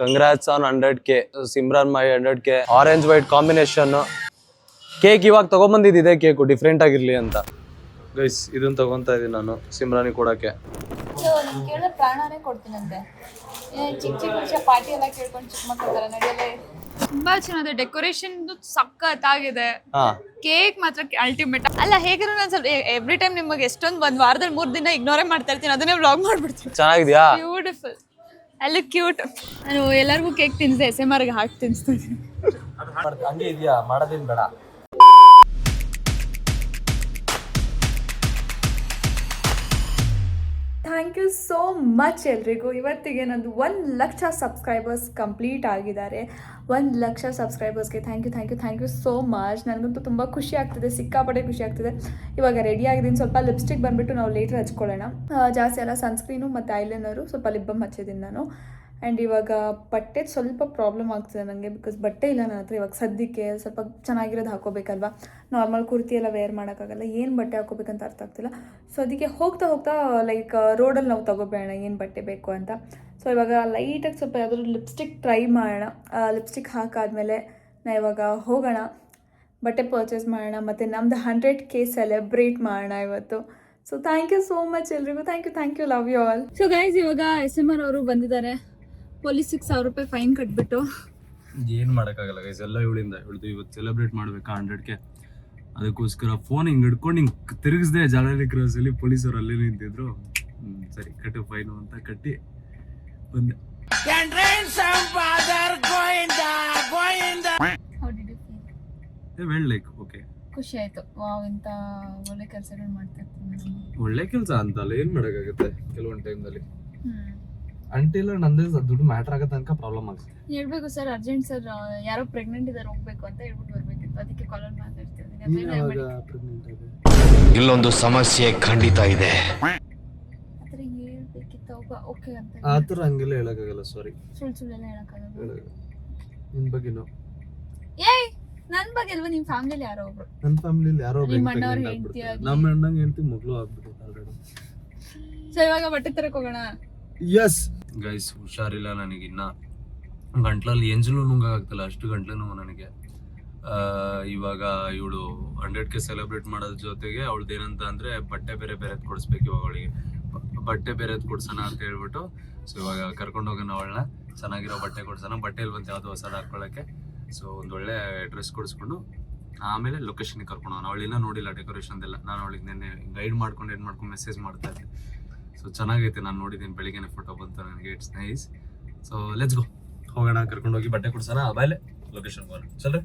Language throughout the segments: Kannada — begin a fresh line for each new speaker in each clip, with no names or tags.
Congrats on hundred K Simran my hundred K orange white combination cake ಇವಾಗ ತಗೊಂಬಂದಿದ್ದು ಇದೇ ಕೇಕು ಡಿಫ್ರೆಂಟ್ ಆಗಿರ್ಲಿ ಅಂತ. ಗೈಸ್ ಇದನ್ನ ತಗೊಂತಾ ಇದೀನಿ ನಾನು ಸಿಮ್ರಾನಿ ಕೊಡಕ್ಕೆ.
ಕೇಳಿದ್ರೆ ಪ್ರಾಣನೇ ಕೊಡ್ತೀನಂತೆ. ಚಿಕ್ಕ ಚಿಕ್ಕ ವಿಷಯ ಪಾರ್ಟಿ ಎಲ್ಲ ಕೇಳ್ಕೊಂಡು ಚಿಕ್ಕ ಮಕ್ಕಳ ನಡೆಯಲ್ಲ ತುಂಬಾ ಚೆನ್ನಾಗಿದೆ. ಡೆಕೋರೇಷನ್ ಸಖತ್ತಾಗಿದೆ
ಹಾ.
ಕೇಕ್ ಮಾತ್ರ ಅಲ್ಟಿಮೇಟ್ ಅಲ್ಲ ಹೇಗಿರೋ ನಾನು ಸ್ವಲ್ಪ ಎವ್ರಿ ಟೈಮ್ ನಿಮಗೆ ಎಷ್ಟೊಂದು ಒಂದ್ ವಾರದಲ್ಲಿ ಮೂರ್ ದಿನ ಇಗ್ನೋರೇ ಮಾಡ್ತಾ ಇರ್ತೀನಿ. ಅದನ್ನೇ ವ್ಲಾಗ್ ಮಾಡ್ಬಿಡ್ತೀನಿ.
ಚೆನ್ನಾಗಿದ್ಯಾ?
ಬ್ಯೂಟಿಫುಲ್ ಎಲ್ಲ ಕ್ಯೂಟ್ ನಾನು ಎಲ್ಲರಿಗೂ ಕೇಕ್ ತಿನ್ನಿಸಿದೆ ಎಸ್ ಎಂ ಆರ್ಗೆ ಹಾಕಿ ತಿನ್ಸ್ತೀನಿ
ಹಂಗೆ ಇದೆಯಾ? ಮಾಡೋದೇನ್ ಬೇಡ.
ಥ್ಯಾಂಕ್ ಯು ಸೋ ಮಚ್ ಎಲ್ರಿಗೂ. ಇವತ್ತಿಗೆ ನಂದು ಒಂದು ಲಕ್ಷ ಸಬ್ಸ್ಕ್ರೈಬರ್ಸ್ ಕಂಪ್ಲೀಟ್ ಆಗಿದ್ದಾರೆ. ಒಂದು lakh ಸಬ್ಸ್ಕ್ರೈಬರ್ಸ್ಗೆ thank you thank you thank you so much. ನನಗಂತೂ ತುಂಬ ಖುಷಿ ಆಗ್ತಿದೆ, ಸಿಕ್ಕಾಪಟ್ಟೆ ಖುಷಿ ಆಗ್ತಿದೆ. ಇವಾಗ ರೆಡಿ ಆಗಿದ್ದೀನಿ. ಸ್ವಲ್ಪ ಲಿಪ್ಸ್ಟಿಕ್ ಬಂದುಬಿಟ್ಟು ನಾವು ಲೇಟರ್ ಹಚ್ಕೊಳ್ಳೋಣ. ಜಾಸ್ತಿ ಎಲ್ಲ ಸನ್ಸ್ಕ್ರೀನು ಮತ್ತು ಐಲೈನರು ಸ್ವಲ್ಪ ಲಿಪ್ ಬಮ್ ಹಚ್ಚಿದ್ದೀನಿ ನಾನು. ಆ್ಯಂಡ್ ಇವಾಗ ಬಟ್ಟೆ ಸ್ವಲ್ಪ ಪ್ರಾಬ್ಲಮ್ ಆಗ್ತಿದೆ ನನಗೆ ಬಿಕಾಸ್ ಬಟ್ಟೆ ಇಲ್ಲ ನನ್ನ ಹತ್ರ ಇವಾಗ ಸದ್ಯಕ್ಕೆ ಸ್ವಲ್ಪ ಚೆನ್ನಾಗಿರೋದು ಹಾಕೋಬೇಕಲ್ವಾ ನಾರ್ಮಲ್ ಕುರ್ತಿ ಎಲ್ಲ ವೇರ್ ಮಾಡೋಕ್ಕಾಗಲ್ಲ, ಏನು ಬಟ್ಟೆ ಹಾಕೋಬೇಕಂತ ಅರ್ಥ ಆಗ್ತಿಲ್ಲ. ಸೊ ಅದಕ್ಕೆ ಹೋಗ್ತಾ ಹೋಗ್ತಾ ಲೈಕ್ ರೋಡಲ್ಲಿ ನಾವು ತೊಗೋಬೇಡ ಏನು ಬಟ್ಟೆ ಬೇಕು ಅಂತ. ಸೊ ಇವಾಗ ಲೈಟಾಗಿ ಸ್ವಲ್ಪ ಯಾವುದಾದ್ರು ಲಿಪ್ಸ್ಟಿಕ್ ಟ್ರೈ ಮಾಡೋಣ. ಲಿಪ್ಸ್ಟಿಕ್ ಹಾಕಾದ್ಮೇಲೆ ನಾ ಇವಾಗ ಹೋಗೋಣ. ಬಟ್ಟೆ ಪರ್ಚೇಸ್ ಮಾಡೋಣ, ಮತ್ತು ನಮ್ಮದು ಹಂಡ್ರೆಡ್ ಕೆ ಸೆಲೆಬ್ರೇಟ್ ಮಾಡೋಣ ಇವತ್ತು. So thank you so much ಎಲ್ರಿಗೂ. Thank you thank you love you all
so guys ಇವಾಗ ಎಸ್ ಎಂ ಆರ್ ಅವರು ಬಂದಿದ್ದಾರೆ. ಪೊಲೀಸಿಗೆ ಸಾವಿರ ರೂಪಾಯಿ ಫೈನ್ ಕಟ್ಬಿಟ್ಟು.
ಏನ್ ಮಾಡಕ್ಕಾಗಲ್ಲ ಗೈಸ್ ಎಲ್ಲ ಇವಳಿಂದ. ಇವಳ್ದು ಇವತ್ತು ಸೆಲೆಬ್ರೇಟ್ ಮಾಡಬೇಕಾ ಹಂಡ್ರೆಡ್ಗೆ ಅದಕ್ಕೋಸ್ಕರ ಫೋನ್ ಹಿಂಗೆ ಹಿಡ್ಕೊಂಡು ಹಿಂಗೆ ತಿರುಗಿಸ್ದೆ ಜಾಲರಿ ಅಲ್ಲಿ ಪೊಲೀಸರು ಅಲ್ಲೇ ನಿಂತಿದ್ರು. ಸರಿ ಕಟ್ಟು ಫೈನು ಅಂತ ಕಟ್ಟಿ ಬಂದೆ. ವೆಲ್ ಲೈಕ್ ಓಕೆ
ಖುಷಿ ಆಯ್ತು. ವಾವ್ ಇಂತ ಒಳ್ಳೆ ಕೆಲಸಗಳು ಮಾಡ್ತಾ
ಒಳ್ಳೆ ಕೆಲಸ ಅಂತಲ್ಲ ಏನ್ ಮಾಡಕ್ಕಾಗತ್ತೆ ಕೆಲವೊಂದು ಟೈಮ್ನಲ್ಲಿ
ಹ್ಮ್
ಅಂಟಿಲ್ಲ ನಂದೇ ದುಡ್ಡು ಮ್ಯಾಟರ್ ಆಗೋ ತನಕ ಪ್ರಾಬ್ಲಮ್ ಆಗುತ್ತೆ.
ಹೇಳ್ಬೇಕು ಸರ್ ಅರ್ಜೆಂಟ್ ಸರ್ ಯಾರೋ ಪ್ರೆಗ್ನೆಂಟ್ ಇದಾರೆ ಹೋಗ್ಬೇಕು ಅಂತ ಹೇಳ್ಬಿಟ್ಟು ಬರ್ಬೇಕಿತ್ತು. ಅದಕ್ಕೆ ಕಾಲ್ ಮಾತಾಡ್ತಿದ್ದೀನಿ.
ಇಲ್ಲೊಂದು ಸಮಸ್ಯೆ ಖಂಡಿತ ಇದೆ.
ಓಕೆ ಅಂತ
ಆ ಥರ ಹಂಗೆಲ್ಲ ಹೇಳಕ್ಕಾಗಲ್ಲ ಸಾರಿ
ಸುಳ್ಳು ಸುಳ್ಳೆಲ್ಲ ಹೇಳಕ್ಕಾಗಲ್ಲ.
ನಿನ್ ಬಗ್ಗೆನೋ.
ಏಯ್ ನನ್ನ ಬಗ್ಗೆ ಅಲ್ವಾ? ನಿಮ್ ಫ್ಯಾಮಿಲಿ ಯಾರೋ ಒಬ್ರು?
ನನ್ನ ಫ್ಯಾಮಿಲಿಲಿ ಯಾರೋ
ನಿಮ್ಮ ಅಣ್ಣವ್ರ ಹೆಂಡ್ತಿ.
ನಮ್ಮ ಅಣ್ಣಂಗೆ ಹೆಂಡತಿ ಮಗಳು ಆಗ್ಬಿಟ್ಟು ಆಲ್ರೆಡಿ
ಸೊ ಇವಾಗ ಬಟ್ಟೆ ತರಕ್ಕೆ ಹೋಗೋಣ?
ಎಸ್ ಗೈಸ್ ಹುಷಾರಿಲ್ಲ ನನಗಿನ್ನ ಗಂಟ್ಲಲ್ಲಿ ಎಂಜಲು ನುಂಗಾಗ್ತಿಲ್ಲ, ಅಷ್ಟು ಗಂಟ್ಲು ನನಗೆ. ಇವಾಗ ಇವಳು ಹಂಡ್ರೆಡ್ ಕೆ ಸೆಲೆಬ್ರೇಟ್ ಮಾಡೋದ್ರ ಜೊತೆಗೆ ಅವಳದ್ದು ಏನಂತ ಅಂದ್ರೆ ಬಟ್ಟೆ ಬೇರೆ ಬೇರೆ ಕೊಡಿಸ್ಬೇಕು ಇವಾಗ ಅವಳಿಗೆ. ಬಟ್ಟೆ ಬೇರೆ ಕೊಡ್ಸೋಣ ಅಂತ ಹೇಳ್ಬಿಟ್ಟು ಸೊ ಇವಾಗ ಕರ್ಕೊಂಡು ಹೋಗೋಣ ಅವಳನ್ನ. ಚೆನ್ನಾಗಿರೋ ಬಟ್ಟೆ ಕೊಡ್ಸೋಣ. ಬಟ್ಟೆಲಿ ಬಂತು ಯಾವ್ದು ಹೊಸದು ಹಾಕ್ಕೊಳ್ಳೋಕ್ಕೆ ಸೊ ಒಂದೊಳ್ಳೆ ಡ್ರೆಸ್ ಕೊಡಿಸ್ಕೊಂಡು ಆಮೇಲೆ ಲೊಕೇಶನ್ಗೆ ಕರ್ಕೊಂಡು ಅವಳಿನ್ನ ನೋಡಿಲ್ಲ ಡೆಕೋರೇಷನ್ ಎಲ್ಲ ನಾನು ಅವಳಿಗೆ ನೆನ್ನೆ ಗೈಡ್ ಮಾಡ್ಕೊಂಡು, ಏನು ಮಾಡ್ಕೊಂಡು ಮೆಸೇಜ್ ಮಾಡ್ತಾ ಇದ್ದೆ. ಸೊ ಚೆನ್ನಾಗೈತೆ ನಾನು ನೋಡಿದ್ದೀನಿ. ಬೆಳಿಗ್ಗೆನೆ ಫೋಟೋ ಬಂತು ನನಗೆ it's nice so let's go ಹೋಗೋಣ ಕರ್ಕೊಂಡು ಹೋಗಿ ಬಟ್ಟೆ ಕೊಡ್ಸೋಣ. ಆಮೇಲೆ ಲೊಕೇಶನ್ ಹೋಗೋಣ. ಚಲೋ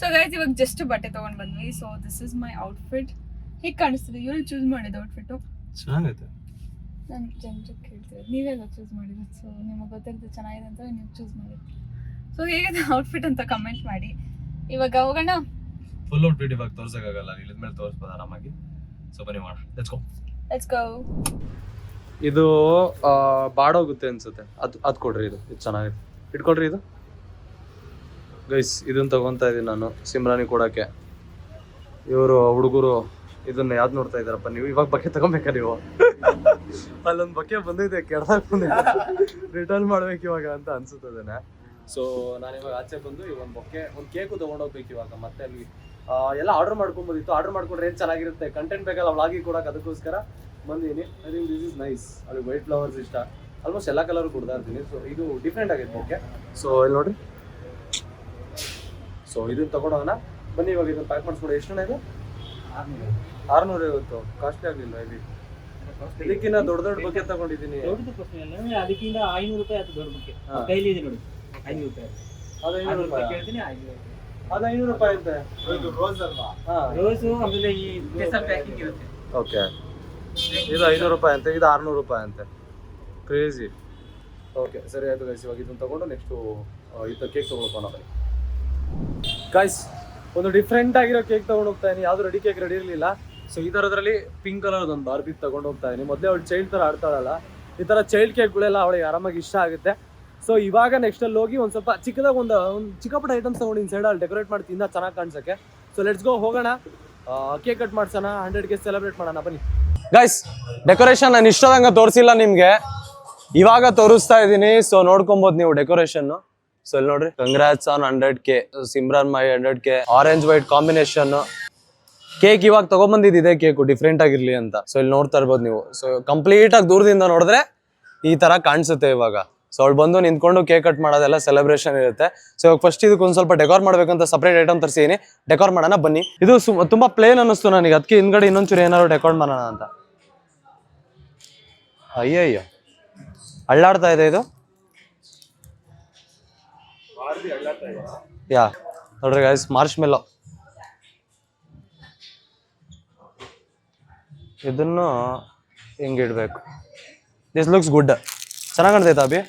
ಸೊ ಗೈಸ್ ಇವಾಗ ಜಸ್ಟ್ ಬಟ್ಟೆ ತಗೊಂಡ್ ಬಂದ್ವಿ. So this is my outfit ಹೇಗೆ ಕಾಣಿಸ್ತದೆ? ಇವ್ರು ಚೂಸ್ ಮಾಡಿದ ಔಟ್ಫಿಟ್
ಚೆನ್ನಾಗೈತೆ.
ನಾನು ಜನರಿಗೆ ಕೇಳ್ತೀವಿ ನೀವೆಲ್ಲ ಚೂಸ್ ಮಾಡಿದ್ದು ಸೊ ನಿಮಗೆ ಗೊತ್ತಿರುತ್ತೆ ಚೆನ್ನಾಗಿದೆ ಅಂತ ನೀವು ಚೂಸ್ ಮಾಡಿ ಸೊ ಹೇಗಿದೆ ಔಟ್ಫಿಟ್ ಅಂತ ಕಮೆಂಟ್ ಮಾಡಿ. ಇವಾಗ ಹೋಗೋಣ.
ಫುಲ್ ಔಟ್ಫಿಟ್ ಇವಾಗ ತೋರ್ಸಕ್ಕಾಗಲ್ಲ. ಇಲ್ಲದ ಮೇಲೆ ತೋರಿಸ್ಬೋದು ಆರಾಮಾಗಿ. ಸೊ ಬನ್ನಿ ಮಾಡೋಣ ಲೆಟ್ಸ್ ಗೋ
ಲೆಟ್ಸ್ ಗೋ
ಇದು ಬಾಡೋಗುತ್ತೆ ಅನ್ಸುತ್ತೆ. ಅದು ಅದು ಕೊಡ್ರಿ ಇದು. ಇದು ಚೆನ್ನಾಗಿದೆ ಇಟ್ಕೊಳ್ರಿ ಇದು. ಗೈಸ್ ಇದನ್ನ ತಗೊಂತಾ ಇದೀನಿ ನಾನು. ಸಿಮ್ರಾನಿ ಕೊಡಕ್ಕೆ. ಇವರು, ಹುಡುಗರು, ಇದನ್ನ ಯಾವ್ದು ನೋಡ್ತಾ ಇದಾರಪ್ಪ ನೀವು? ಇವಾಗ ಬಕ್ಕೆ ತಗೊಬೇಕಾ ನೀವು? ಅಲ್ಲೊಂದು ಬಕ್ಕೆ ಬಂದಿದೆ, ಕೆಡ್ದಾಗ ಬಂದಿದೆ. ರಿಟರ್ನ್ ಮಾಡ್ಬೇಕು ಇವಾಗ ಅಂತ ಅನ್ಸುತ್ತದೇನೆ ಸೊ ನಾನು ಇವಾಗ ಆಚೆ ಬಂದು ಒಂದು ಬೊಕ್ಕೆ ಒಂದು ಕೇಕು ತೊಗೊಂಡೋಗ್ಬೇಕು ಇವಾಗ, ಮತ್ತೆ ಅಲ್ಲಿ ಎಲ್ಲ ಆರ್ಡರ್ ಮಾಡ್ಕೊಬೋದಿತ್ತು. ಆರ್ಡರ್ ಮಾಡ್ಕೊಂಡ್ರೆ ಏನು ಚೆನ್ನಾಗಿರುತ್ತೆ? ಕಂಟೆಂಟ್ ಬೇಕಲ್ಲ ವ್ಲಾಗಿ ಕೊಡಕ್ಕೆ ಅದಕ್ಕೋಸ್ಕರ ಬಂದೀನಿ I think this is nice ಅದು ವೈಟ್ ಫ್ಲವರ್ಸ್ ಇಷ್ಟ. ಆಲ್ಮೋಸ್ಟ್ ಎಲ್ಲ ಕಲರ್ ಕೊಡ್ತಾ ಇರ್ತೀನಿ. ಸೊ ಇದು ಡಿಫ್ರೆಂಟ್ ಆಗೈತೆ ಓಕೆ? ಸೊ ಇಲ್ಲಿ ನೋಡ್ರಿ. ಸೊ ಇದನ್ನ ತಗೊಂಡೋಣ ಬನ್ನಿ ಇವಾಗ ಇದನ್ನ ಪ್ಯಾಕ್ ಮಾಡಿಸ್ಕೊಡಿ ಎಷ್ಟು ಇದು? ಆರ್ನೂರ. ಇವತ್ತು ಕಾಸ್ಟ್ಲಿ ಆಗಲಿಲ್ಲ ಇಲ್ಲಿ ಇದಕ್ಕಿಂತ ದೊಡ್ಡ ದೊಡ್ಡ ಬಗ್ಗೆ ತಗೊಂಡಿದ್ದೀನಿ.
ಅದಕ್ಕಿಂತ ಐನೂರು ರೂಪಾಯಿ ದೊಡ್ಡ ಬಗ್ಗೆ
ಐನೂರು
ಕೈಲಿ ಇದೆ ನೋಡಿ. ಐನೂರು ರೂಪಾಯಿ
ಅದು ಐನೂರು
ಐನೂರು ರೂಪಾಯಿ.
ಅದು ಐನೂರು ರೂಪಾಯಿ ಅಂತೆ. ಹಾ.
ರೋಸು ಆಮೇಲೆ ಈ ಸ್ಪೆಷಲ್ ಪ್ಯಾಕಿಂಗ್ ಇರುತ್ತೆ.
ಓಕೆ. ಇದು ಐನೂರು ರೂಪಾಯಿ ಅಂತೆ ಇದು ಆರ್ನೂರು ರೂಪಾಯಿ ಅಂತೆ. ಕ್ರೇಜಿ ಓಕೆ ಸರಿ ಆಯ್ತು ಗೈಸ್ ಇವಾಗ ಇದನ್ನು ತಗೊಂಡು ನೆಕ್ಸ್ಟು ಇದು ಕೇಕ್ ತೊಗೊಳ್ಕೊಂಡು ಬನ್ನಿ. ಗೈಸ್ ಒಂದು ಡಿಫ್ರೆಂಟ್ ಆಗಿರೋ ಕೇಕ್ ತೊಗೊಂಡು ಹೋಗ್ತಾ ಇದೀನಿ. ಯಾವುದು ರೆಡಿ ಕೇಕ್ ರೆಡಿ ಇರಲಿಲ್ಲ. ಸೊ ಈ ಥರದ್ರಲ್ಲಿ ಪಿಂಕ್ ಕಲರ್ದು ಒಂದು ಬಾರ್ಬಿ ತೊಗೊಂಡು ಹೋಗ್ತಾ ಇದೀನಿ. ಮೊದಲೇ ಅವಳು ಚೈಲ್ಡ್ ಥರ ಆಡ್ತಾಳಲ್ಲ ಈ ಥರ ಚೈಲ್ಡ್ ಕೇಕ್ಗಳೆಲ್ಲ ಅವಳಿಗೆ ಆರಾಮಾಗಿ ಇಷ್ಟ ಆಗುತ್ತೆ. ಸೊ ಇವಾಗ ನೆಕ್ಸ್ಟ್ ಅಲ್ಲಿ ಹೋಗಿ ಒಂದ್ ಸ್ವಲ್ಪ ಚಿಕ್ಕದಾಗ ಒಂದು ಒಂದು ಚಿಕ್ಕಪುಟ್ಟ ಐಟಮ್ಸ್ ಸೈಡ್ ಅಲ್ಲಿ ಡೆಕೋರೇಟ್ ಮಾಡಿ ತಿನ್ನ ಚೆನ್ನಾಗಿ ಕಾಣಿಸೋಕ್ಕೆ. ಸೊ ಲೆಟ್ಸ್ ಗೋ ಹೋಗೋಣ. ಕೇಕ್ ಕಟ್ ಮಾಡ್ಸೋಣ ಹಂಡ್ರೆಡ್ಗೆ ಸೆಲೆಬ್ರೇಟ್ ಮಾಡೋಣ, ಬನ್ನಿ. ಗೈಸ್ ಡೆಕೋರೇಷನ್ ನಾನು ಇಷ್ಟದಂಗ ತೋರಿಸಿಲ್ಲ ನಿಮಗೆ. ಇವಾಗ ತೋರಿಸ್ತಾ ಇದ್ದೀನಿ ಸೊ ನೋಡ್ಕೊಬೋದು ನೀವು ಡೆಕೋರೇಷನ್ ಸೊ ಇಲ್ಲಿ ನೋಡ್ರಿ congrats on hundred K Simran my hundred K orange white combination cake ಇವಾಗ ತಗೊಂಬಂದಿದ್ದು ಇದೆ ಕೇಕು ಡಿಫ್ರೆಂಟ್ ಆಗಿರ್ಲಿ ಅಂತ. ಸೊ ಇಲ್ಲಿ ನೋಡ್ತಾ ಇರ್ಬೋದು ನೀವು. ಸೊ ಕಂಪ್ಲೀಟ್ ಆಗಿ ದೂರದಿಂದ ನೋಡಿದ್ರೆ ಈ ತರ ಕಾಣಿಸುತ್ತೆ ಇವಾಗ. ಸೊ ಅವ್ಳು ಬಂದು ನಿಂತ್ಕೊಂಡು ಕೇಕ್ ಕಟ್ ಮಾಡೋದೆಲ್ಲ ಸೆಲೆಬ್ರೇಷನ್ ಇರುತ್ತೆ. ಸೊ ಫಸ್ಟ್ ಇದಕ್ಕೆ ಒಂದು ಸ್ವಲ್ಪ ಡೆಕೋರ್ ಮಾಡಬೇಕಂತ ಸಪ್ರೇಟ್ ಐಟಮ್ ತರಿಸಿದೀನಿ. ಡೆಕೋರ್ ಮಾಡೋಣ, ಬನ್ನಿ. ಇದು ತುಂಬಾ ಪ್ಲೇನ್ ಅನ್ನಿಸ್ತು ನನಗೆ. ಅದಕ್ಕೆ ಹಿಂದ್ಗಡೆ ಇನ್ನೊಂಚೂರು ಏನಾದ್ರು ಡೆಕೋರ್ ಮಾಡೋಣ ಅಂತ. ಅಯ್ಯಯ್ಯೋ. ಅಳ್ಳಾಡ್ತಾ ಇದೆ ಇದು? ಯಾ, ನೋಡ್ರಿ ಗೈಸ್ ಮಾರ್ಚ್ ಮೆಲ್ಲೋ ಇದನ್ನು ಹಿಂಗಿಡ್ಬೇಕು ದಿಸ್ ಲುಕ್ಸ್ ಗುಡ್ ಚೆನ್ನಾಗಿ ಕಾಣ್ತೈತಾ ಅಭಿ?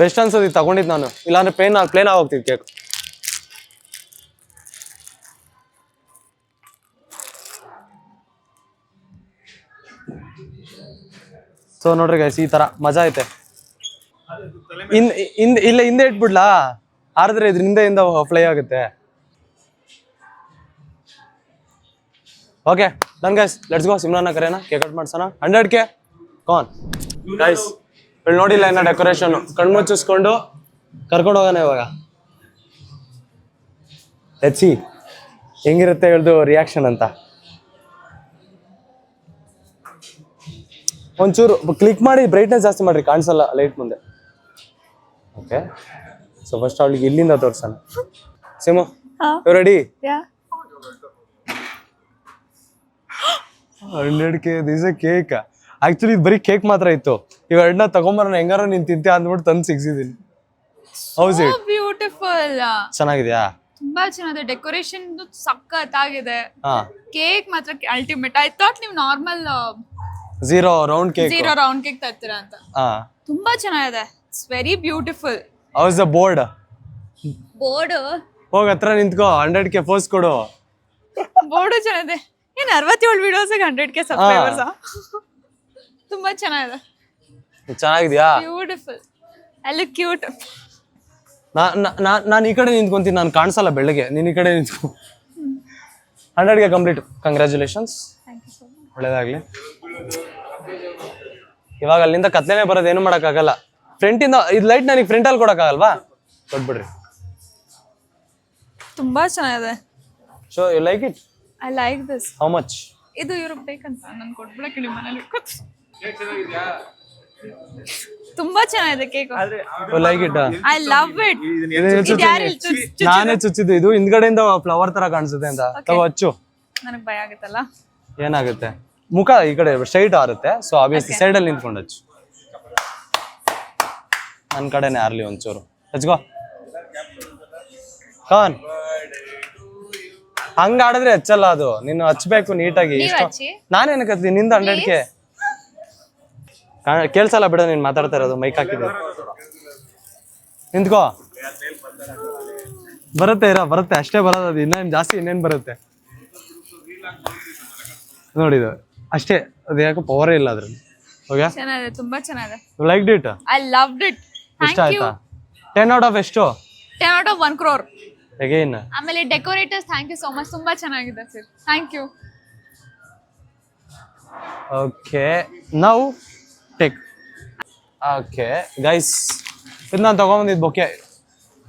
ಬೆಸ್ಟ್ ಅನ್ಸೋದು ತಗೊಂಡಿದ್ದು ನಾನು. ಇಲ್ಲಾಂದ್ರೆ ಪ್ಲೇನ್ ಪ್ಲೇನ್ ಆಗೋಗ್ತಿತ್ತು ಕೇಕ್ ಸೊ ನೋಡ್ರಿ ಗೈಸ್ ಈ ತರ ಮಜಾ ಐತೆ. ಇನ್ ಹಿಂದೆ ಇಲ್ಲ ಹಿಂದೆ ಇಟ್ಬಿಡ್ಲಾ? ಆರಿದ್ರೆ ಇದ್ರ ಹಿಂದೆಯಿಂದ ಫ್ಲೈ ಆಗುತ್ತೆ. Okay done guys let's go ಸಿಮ್ರಾನ ಕರೇನಾ? ಕೇಕ್ ಕಟ್ ಮಾಡ್ಸೋಣ. ಹಂಡ್ರೆಡ್ ಕೆ ಕಾನ್ ಗೈಸ್ ನೋಡಿಲ್ಲ ಇನ್ನ ಡೆಕೋರೇಷನ್ ಕಣ್ಮುಚ್ಚಿಸ್ಕೊಂಡು ಕರ್ಕೊಂಡು ಹೋಗೋಣ ಇವಾಗ. ಹೆಚ್ಚಿ ಹೆಂಗಿರುತ್ತೆ ಹೇಳ್ದು ರಿಯಾಕ್ಷನ್ ಅಂತ? ಒಂಚೂರು ಕ್ಲಿಕ್ ಮಾಡಿ ಬ್ರೈಟ್ನೆಸ್ ಜಾಸ್ತಿ ಮಾಡ್ರಿ ಕಾಣಿಸಲ್ಲ ಲೈಟ್ ಮುಂದೆ. ಓಕೆ ಸೊ ಫಸ್ಟ್ ಅವಳಿಗೆ ಇಲ್ಲಿಂದ ತೋರಿಸೋಣ. Simu ready
yeah.
Hundred K this a cake ಇದು ಬರೀ ಕೇಕ್ ಮಾತ್ರ ಇತ್ತು. ಇವೆರಡನ್ನ ತಗೊಂಬರೋಣ ಹೆಂಗಾರ ನೀನ್ ತಿಂತೆ ಅಂದ್ಬಿಟ್ಟು ತಂದು ಸಿಗ್ಸಿದೀನಿ. ಹೌಸ್ ಇಟ್
ಬ್ಯೂಟಿಫುಲ್
ಚೆನ್ನಾಗಿದ್ಯಾ?
ತುಂಬಾ ಚೆನ್ನಾಗಿದೆ. ಡೆಕೋರೇಷನ್ ಸಖತ್
ಆಗಿದೆ
ಕೇಕ್ ಮಾತ್ರ ಅಲ್ಟಿಮೇಟ್ ಐ ಥಾಟ್ ನೀವು normal
zero round cake
zero round cake ತರ್ತೀರಾ ಅಂತ.
ಹಾ.
ತುಂಬಾ ಚೆನ್ನಾಗಿದೆ. It's very beautiful
how's the board
board
ಹೋಗ್ ಹತ್ರ ನಿಂತ್ಕೋ ಹಂಡ್ರೆಡ್ ಕೆ ಪೋಸ್ ಕೊಡು.
ಬೋರ್ಡ್ ಚೆನ್ನಾಗಿದೆ. ಏನ್ ಅರವತ್ತೇಳು ವಿಡಿಯೋಸ್ ಹಂಡ್ರೆಡ್ ಕೆ ಸಬ್ಸ್ಕ್ರೈಬರ್ಸ್ ತುಂಬಾ ಚೆನ್ನಾಗಿದೆ.
ಚೆನ್ನಾಗಿದ್ಯಾ?
ಬ್ಯೂಟಿಫುಲ್ ಅಲ್ಲಿ ಕ್ಯೂಟ್
ನಾನು ಈ ಕಡೆ ನಿಂತ್ಕೊಂತೀನಿ ನಾನು ಕಾಣಿಸಲ್ಲ ಬೆಳಗ್ಗೆ. ನೀನು ಈ ಕಡೆ ನಿಂತ್ಕೊ. ಹಂಡ್ರೆಡ್ಗೆ ಕಂಪ್ಲೀಟ್ ಕಂಗ್ರ್ಯಾಚುಲೇಷನ್ಸ್ ಒಳ್ಳೇದಾಗಲಿ. ಇವಾಗ ಅಲ್ಲಿಂದ ಕತ್ಲೆನೆ ಬರೋದು ಏನು ಮಾಡೋಕ್ಕಾಗಲ್ಲ. ಫ್ರಂಟಿಂದ ಇದು ಲೈಟ್ ನನಗೆ ಫ್ರಂಟಲ್ಲಿ ಕೊಡೋಕ್ಕಾಗಲ್ವಾ? ಕೊಟ್ಬಿಡ್ರಿ.
ತುಂಬಾ ಚೆನ್ನಾಗಿದೆ.
So you like it
I like this
how much
ಇದು ಇವ್ರಿಗೆ ಬೇಕಂತ ನಾನು ಕೊಟ್ಬಿಡಕ್ಕೆ ನಿಮ್ಮ ಮನೇಲಿ ತುಂಬಾ ಚೆನ್ನಾಗಿದೆ cake.
Like it
I love it
ನಾನೇ ಚುಚ್ಚಿದ್ದು. ಇದು ಹಿಂದ್ಗಡೆಯಿಂದ ಫ್ಲವರ್ ತರ ಕಾಣಿಸುತ್ತೆ ಅಂತ. ತಗೋ ಹಚ್ಚು.
ನನಗೆ ಭಯ ಆಗುತ್ತಲ್ಲ?
ಏನಾಗುತ್ತೆ? ಮುಖ ಈ ಕಡೆ ಸ್ಟ್ರೈಟ್ ಆರುತ್ತೆ. ಸೊ ಆಬ್ವಿಯಸ್ಲಿ ಅಲ್ಲಿ ನಿಂತ್ಕೊಂಡು ಹಚ್ಚು. ನನ್ನ ಕಡೆನೇ ಆರ್ಲಿ ಒಂಚೂರು. ಹಚ್ಕೋ. ಕಾನ್ ಹಂಗಾಡಿದ್ರೆ ಹಚ್ಚಲ್ಲ ಅದು. ನೀನು ಹಚ್ಬೇಕು ನೀಟಾಗಿ. ನಾನೇನಕ್ಕೆ ಹಚ್ತೀನಿ ನಿಂದ ಹಂಡ್ರೆಡ್ಗೆ ಕೇಳ್ಸಲ್ಲ ಬಿಡ ನೀನ್ ಮಾತಾಡ್ತಾ ಇರೋದು ಮೈಕ್ ಹಾಕಿದ್ರೆ ನಿಂತ್ಕೋ. ಬರುತ್ತೆ ಇರ ಬರುತ್ತೆ ಅಷ್ಟೇ ಬರೋದು ಅದು. ಇನ್ನೇನು ಜಾಸ್ತಿ ಇನ್ನೇನು ಬರುತ್ತೆ? ನೋಡಿದು ಅಷ್ಟೇ ಅದು ಯಾಕೆ ಪವರೇ ಇಲ್ಲ ಅದ್ರಲ್ಲಿ. ಓಕೆ?
ಚೆನ್ನಾಗಿದೆ ತುಂಬಾ ಚೆನ್ನಾಗಿದೆ.
Liked it
I love it
ಇಷ್ಟ ಆಯ್ತಾ? ಟೆನ್ ಔಟ್ ಆಫ್ ಎಷ್ಟು?
Ten out of one crore
again
ಆಮೇಲೆ decorators thank you so much ತುಂಬಾ ಚೆನ್ನಾಗಿದೆ ಸರ್ ಥ್ಯಾಂಕ್ ಯು
ಓಕೆ ನಾವು ಟೇಕ್ ಓಕೆ ಗೈಸ್ ಇದು ನಾನು ತೊಗೊಂಬಂದಿದ್ದು ಬೊಕೆ